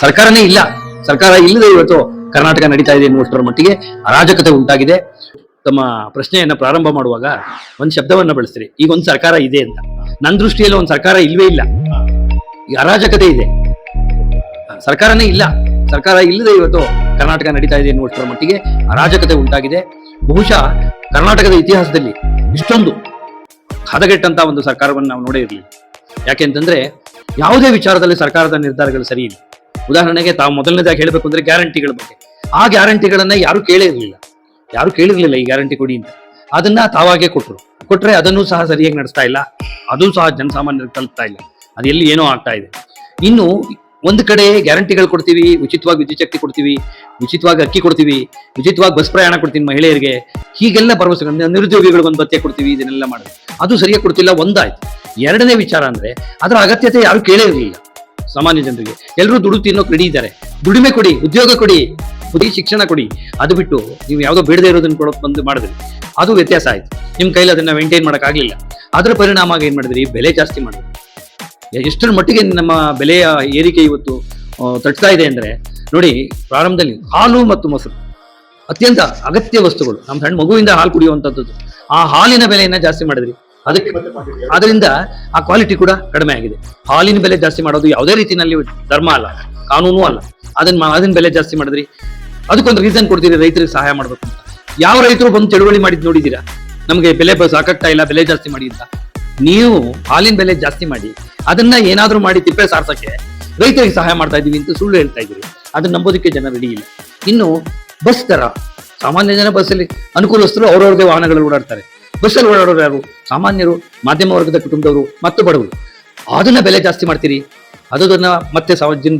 ಸರ್ಕಾರನೇ ಇಲ್ಲ. ಸರ್ಕಾರ ಇಲ್ಲದೆ ಇವತ್ತು ಕರ್ನಾಟಕ ನಡೀತಾ ಇದೆ ಎನ್ನುವಷ್ಟರ ಮಟ್ಟಿಗೆ ಅರಾಜಕತೆ ಉಂಟಾಗಿದೆ. ತಮ್ಮ ಪ್ರಶ್ನೆಯನ್ನ ಪ್ರಾರಂಭ ಮಾಡುವಾಗ ಒಂದು ಶಬ್ದವನ್ನ ಬಳಸ್ತೀರಿ. ಈಗ ಒಂದು ಸರ್ಕಾರ ಇದೆ ಅಂತ. ನನ್ನ ದೃಷ್ಟಿಯಲ್ಲಿ ಒಂದು ಸರ್ಕಾರ ಇಲ್ವೇ ಇಲ್ಲ. ಈ ಅರಾಜಕತೆ ಇದೆ. ಸರ್ಕಾರನೇ ಇಲ್ಲ. ಸರ್ಕಾರ ಇಲ್ಲದೆ ಇವತ್ತು ಕರ್ನಾಟಕ ನಡೀತಾ ಇದೆ ಎನ್ನುವಷ್ಟರ ಮಟ್ಟಿಗೆ ಅರಾಜಕತೆ ಉಂಟಾಗಿದೆ. ಬಹುಶಃ ಕರ್ನಾಟಕದ ಇತಿಹಾಸದಲ್ಲಿ ಇಷ್ಟೊಂದು ಹದಗೆಟ್ಟಂತ ಒಂದು ಸರ್ಕಾರವನ್ನು ನಾವು ನೋಡೇ ಇರಲಿಲ್ಲ ಯಾಕೆಂತಂದ್ರೆ ಯಾವುದೇ ವಿಚಾರದಲ್ಲಿ ಸರ್ಕಾರದ ನಿರ್ಧಾರಗಳು ಸರಿ ಇಲ್ಲ. ಉದಾಹರಣೆಗೆ ತಾವು ಮೊದಲನೇದಾಗಿ ಹೇಳಬೇಕು ಅಂದ್ರೆ ಗ್ಯಾರಂಟಿಗಳ ಬಗ್ಗೆ. ಆ ಗ್ಯಾರಂಟಿಗಳನ್ನ ಯಾರು ಕೇಳೇ ಇರಲಿಲ್ಲ. ಯಾರು ಕೇಳಿರ್ಲಿಲ್ಲ ಈ ಗ್ಯಾರಂಟಿ ಕೊಡಿ ಅಂತ. ಅದನ್ನ ತಾವಾಗೆ ಕೊಟ್ರು. ಕೊಟ್ರೆ ಅದನ್ನು ಸಹ ಸರಿಯಾಗಿ ನಡೆಸ್ತಾ ಇಲ್ಲ. ಅದು ಸಹ ಜನಸಾಮಾನ್ಯರಿಗೆ ತಲುಪ್ತಾ ಇಲ್ಲ. ಅದು ಎಲ್ಲಿ ಏನೋ ಆಗ್ತಾ ಇದೆ. ಇನ್ನು ಒಂದು ಕಡೆ ಗ್ಯಾರಂಟಿಗಳು ಕೊಡ್ತೀವಿ, ಉಚಿತವಾಗಿ ವಿದ್ಯುತ್ ಶಕ್ತಿ ಕೊಡ್ತೀವಿ, ಉಚಿತವಾಗಿ ಅಕ್ಕಿ ಕೊಡ್ತೀವಿ, ಉಚಿತವಾಗಿ ಬಸ್ ಪ್ರಯಾಣ ಕೊಡ್ತೀನಿ ಮಹಿಳೆಯರಿಗೆ. ಹೀಗೆಲ್ಲ ಭರವಸೆಗಳನ್ನ ನಿರುದ್ಯೋಗಿಗಳಿಗೊಂದು ಭತ್ಯೆ ಕೊಡ್ತೀವಿ, ಇದನ್ನೆಲ್ಲ ಮಾಡಿದ್ವಿ ಅದು ಸರಿಯಾಗಿ ಕೊಡ್ತಿಲ್ಲ, ಒಂದಾಯ್ತು. ಎರಡನೇ ವಿಚಾರ ಅಂದ್ರೆ, ಅದರ ಅಗತ್ಯತೆ ಯಾರು ಕೇಳೇ ಇರಲಿಲ್ಲ. ಸಾಮಾನ್ಯ ಜನರಿಗೆ. ಎಲ್ಲರೂ ದುಡ್ಡು ತಿನ್ನೋ ರೆಡಿ ಇದ್ದಾರೆ. ದುಡಿಮೆ ಕೊಡಿ, ಉದ್ಯೋಗ ಕೊಡಿ ಬುದ್ಧಿ ಶಿಕ್ಷಣ ಕೊಡಿ. ಅದು ಬಿಟ್ಟು ನೀವು ಯಾವುದೋ ಬೇಡದೇ ಇರೋದನ್ನ ಕೊಡೋಕೆ ಬಂದು ಮಾಡಿದ್ರಿ. ಅದು ವ್ಯತ್ಯಾಸ ಆಯ್ತು. ನಿಮ್ಮ ಕೈಲಿ ಅದನ್ನ ಮೇಂಟೈನ್ ಮಾಡೋಕ್ಕಾಗಲಿಲ್ಲ. ಅದರ ಪರಿಣಾಮ ಏನ್ ಮಾಡಿದ್ರಿ? ಬೆಲೆ ಜಾಸ್ತಿ ಮಾಡಿದ್ರಿ. ಎಷ್ಟರ ಮಟ್ಟಿಗೆ ನಮ್ಮ ಬೆಲೆಯ ಏರಿಕೆ ಇವತ್ತು ತಟ್ತಾ ಇದೆ ಅಂದ್ರೆ, ನೋಡಿ, ಪ್ರಾರಂಭದಲ್ಲಿ ಹಾಲು ಮತ್ತು ಮೊಸರು. ಅತ್ಯಂತ ಅಗತ್ಯ ವಸ್ತುಗಳು. ನಮ್ಮ ಸಣ್ಣ ಮಗುವಿಂದ ಹಾಲು ಕುಡಿಯುವಂಥದ್ದು ಆ ಹಾಲಿನ ಬೆಲೆಯನ್ನು ಜಾಸ್ತಿ ಮಾಡಿದ್ರಿ. ಅದಕ್ಕೆ ಅದರಿಂದ ಆ ಕ್ವಾಲಿಟಿ ಕೂಡ ಕಡಿಮೆ ಆಗಿದೆ. ಹಾಲಿನ ಬೆಲೆ ಜಾಸ್ತಿ ಮಾಡೋದು ಯಾವುದೇ ರೀತಿಯಲ್ಲಿ ಧರ್ಮ ಅಲ್ಲ, ಕಾನೂನು ಅಲ್ಲ. ಅದನ್ನ ಅದನ್ನ ಬೆಲೆ ಜಾಸ್ತಿ ಮಾಡಿದ್ರಿ. ಅದಕ್ಕೊಂದು ರೀಸನ್ ಕೊಡ್ತೀರಿ ರೈತರಿಗೆ ಸಹಾಯ ಮಾಡ್ಬೇಕು ಅಂತ. ಯಾವ ರೈತರು ಬಂದು ಚಳುವಳಿ ಮಾಡಿದ್ ನೋಡಿದ್ದೀರಾ? ನಮಗೆ ಬೆಲೆ ಸಾಕಾಗ್ತಾ ಇಲ್ಲ, ಬೆಲೆ ಜಾಸ್ತಿ ಮಾಡಿ ಅಂತ. ನೀವು ಹಾಲಿನ ಬೆಲೆ ಜಾಸ್ತಿ ಮಾಡಿ, ಅದನ್ನ ಏನಾದ್ರೂ ಮಾಡಿ ತಿಪ್ಪೆ ಸಾರ್ಸಕ್ಕೆ ರೈತರಿಗೆ ಸಹಾಯ ಮಾಡ್ತಾ ಇದೀವಿ ಅಂತ ಸುಳ್ಳು ಹೇಳ್ತಾ ಇದ್ದೀರಿ. ಅದನ್ನ ನಂಬೋದಕ್ಕೆ ಜನ ರೆಡಿ ಇಲ್ಲ. ಇನ್ನು ಬಸ್ ದರ, ಸಾಮಾನ್ಯ ಜನ ಬಸ್ಸಲ್ಲಿ ಅನುಕೂಲಸ್ಥರು ಅವ್ರವ್ರದೇ ವಾಹನಗಳಲ್ಲಿ ಓಡಾಡ್ತಾರೆ. ಬಸ್ಸಲ್ಲಿ ಓಡಾಡೋರು ಯಾರು? ಸಾಮಾನ್ಯರು, ಮಾಧ್ಯಮ ವರ್ಗದ ಕುಟುಂಬದವರು, ಮತ್ತು ಬಡವರು. ಅದನ್ನ ಬೆಲೆ ಜಾಸ್ತಿ ಮಾಡ್ತೀರಿ. ಅದನ್ನ ಮತ್ತೆ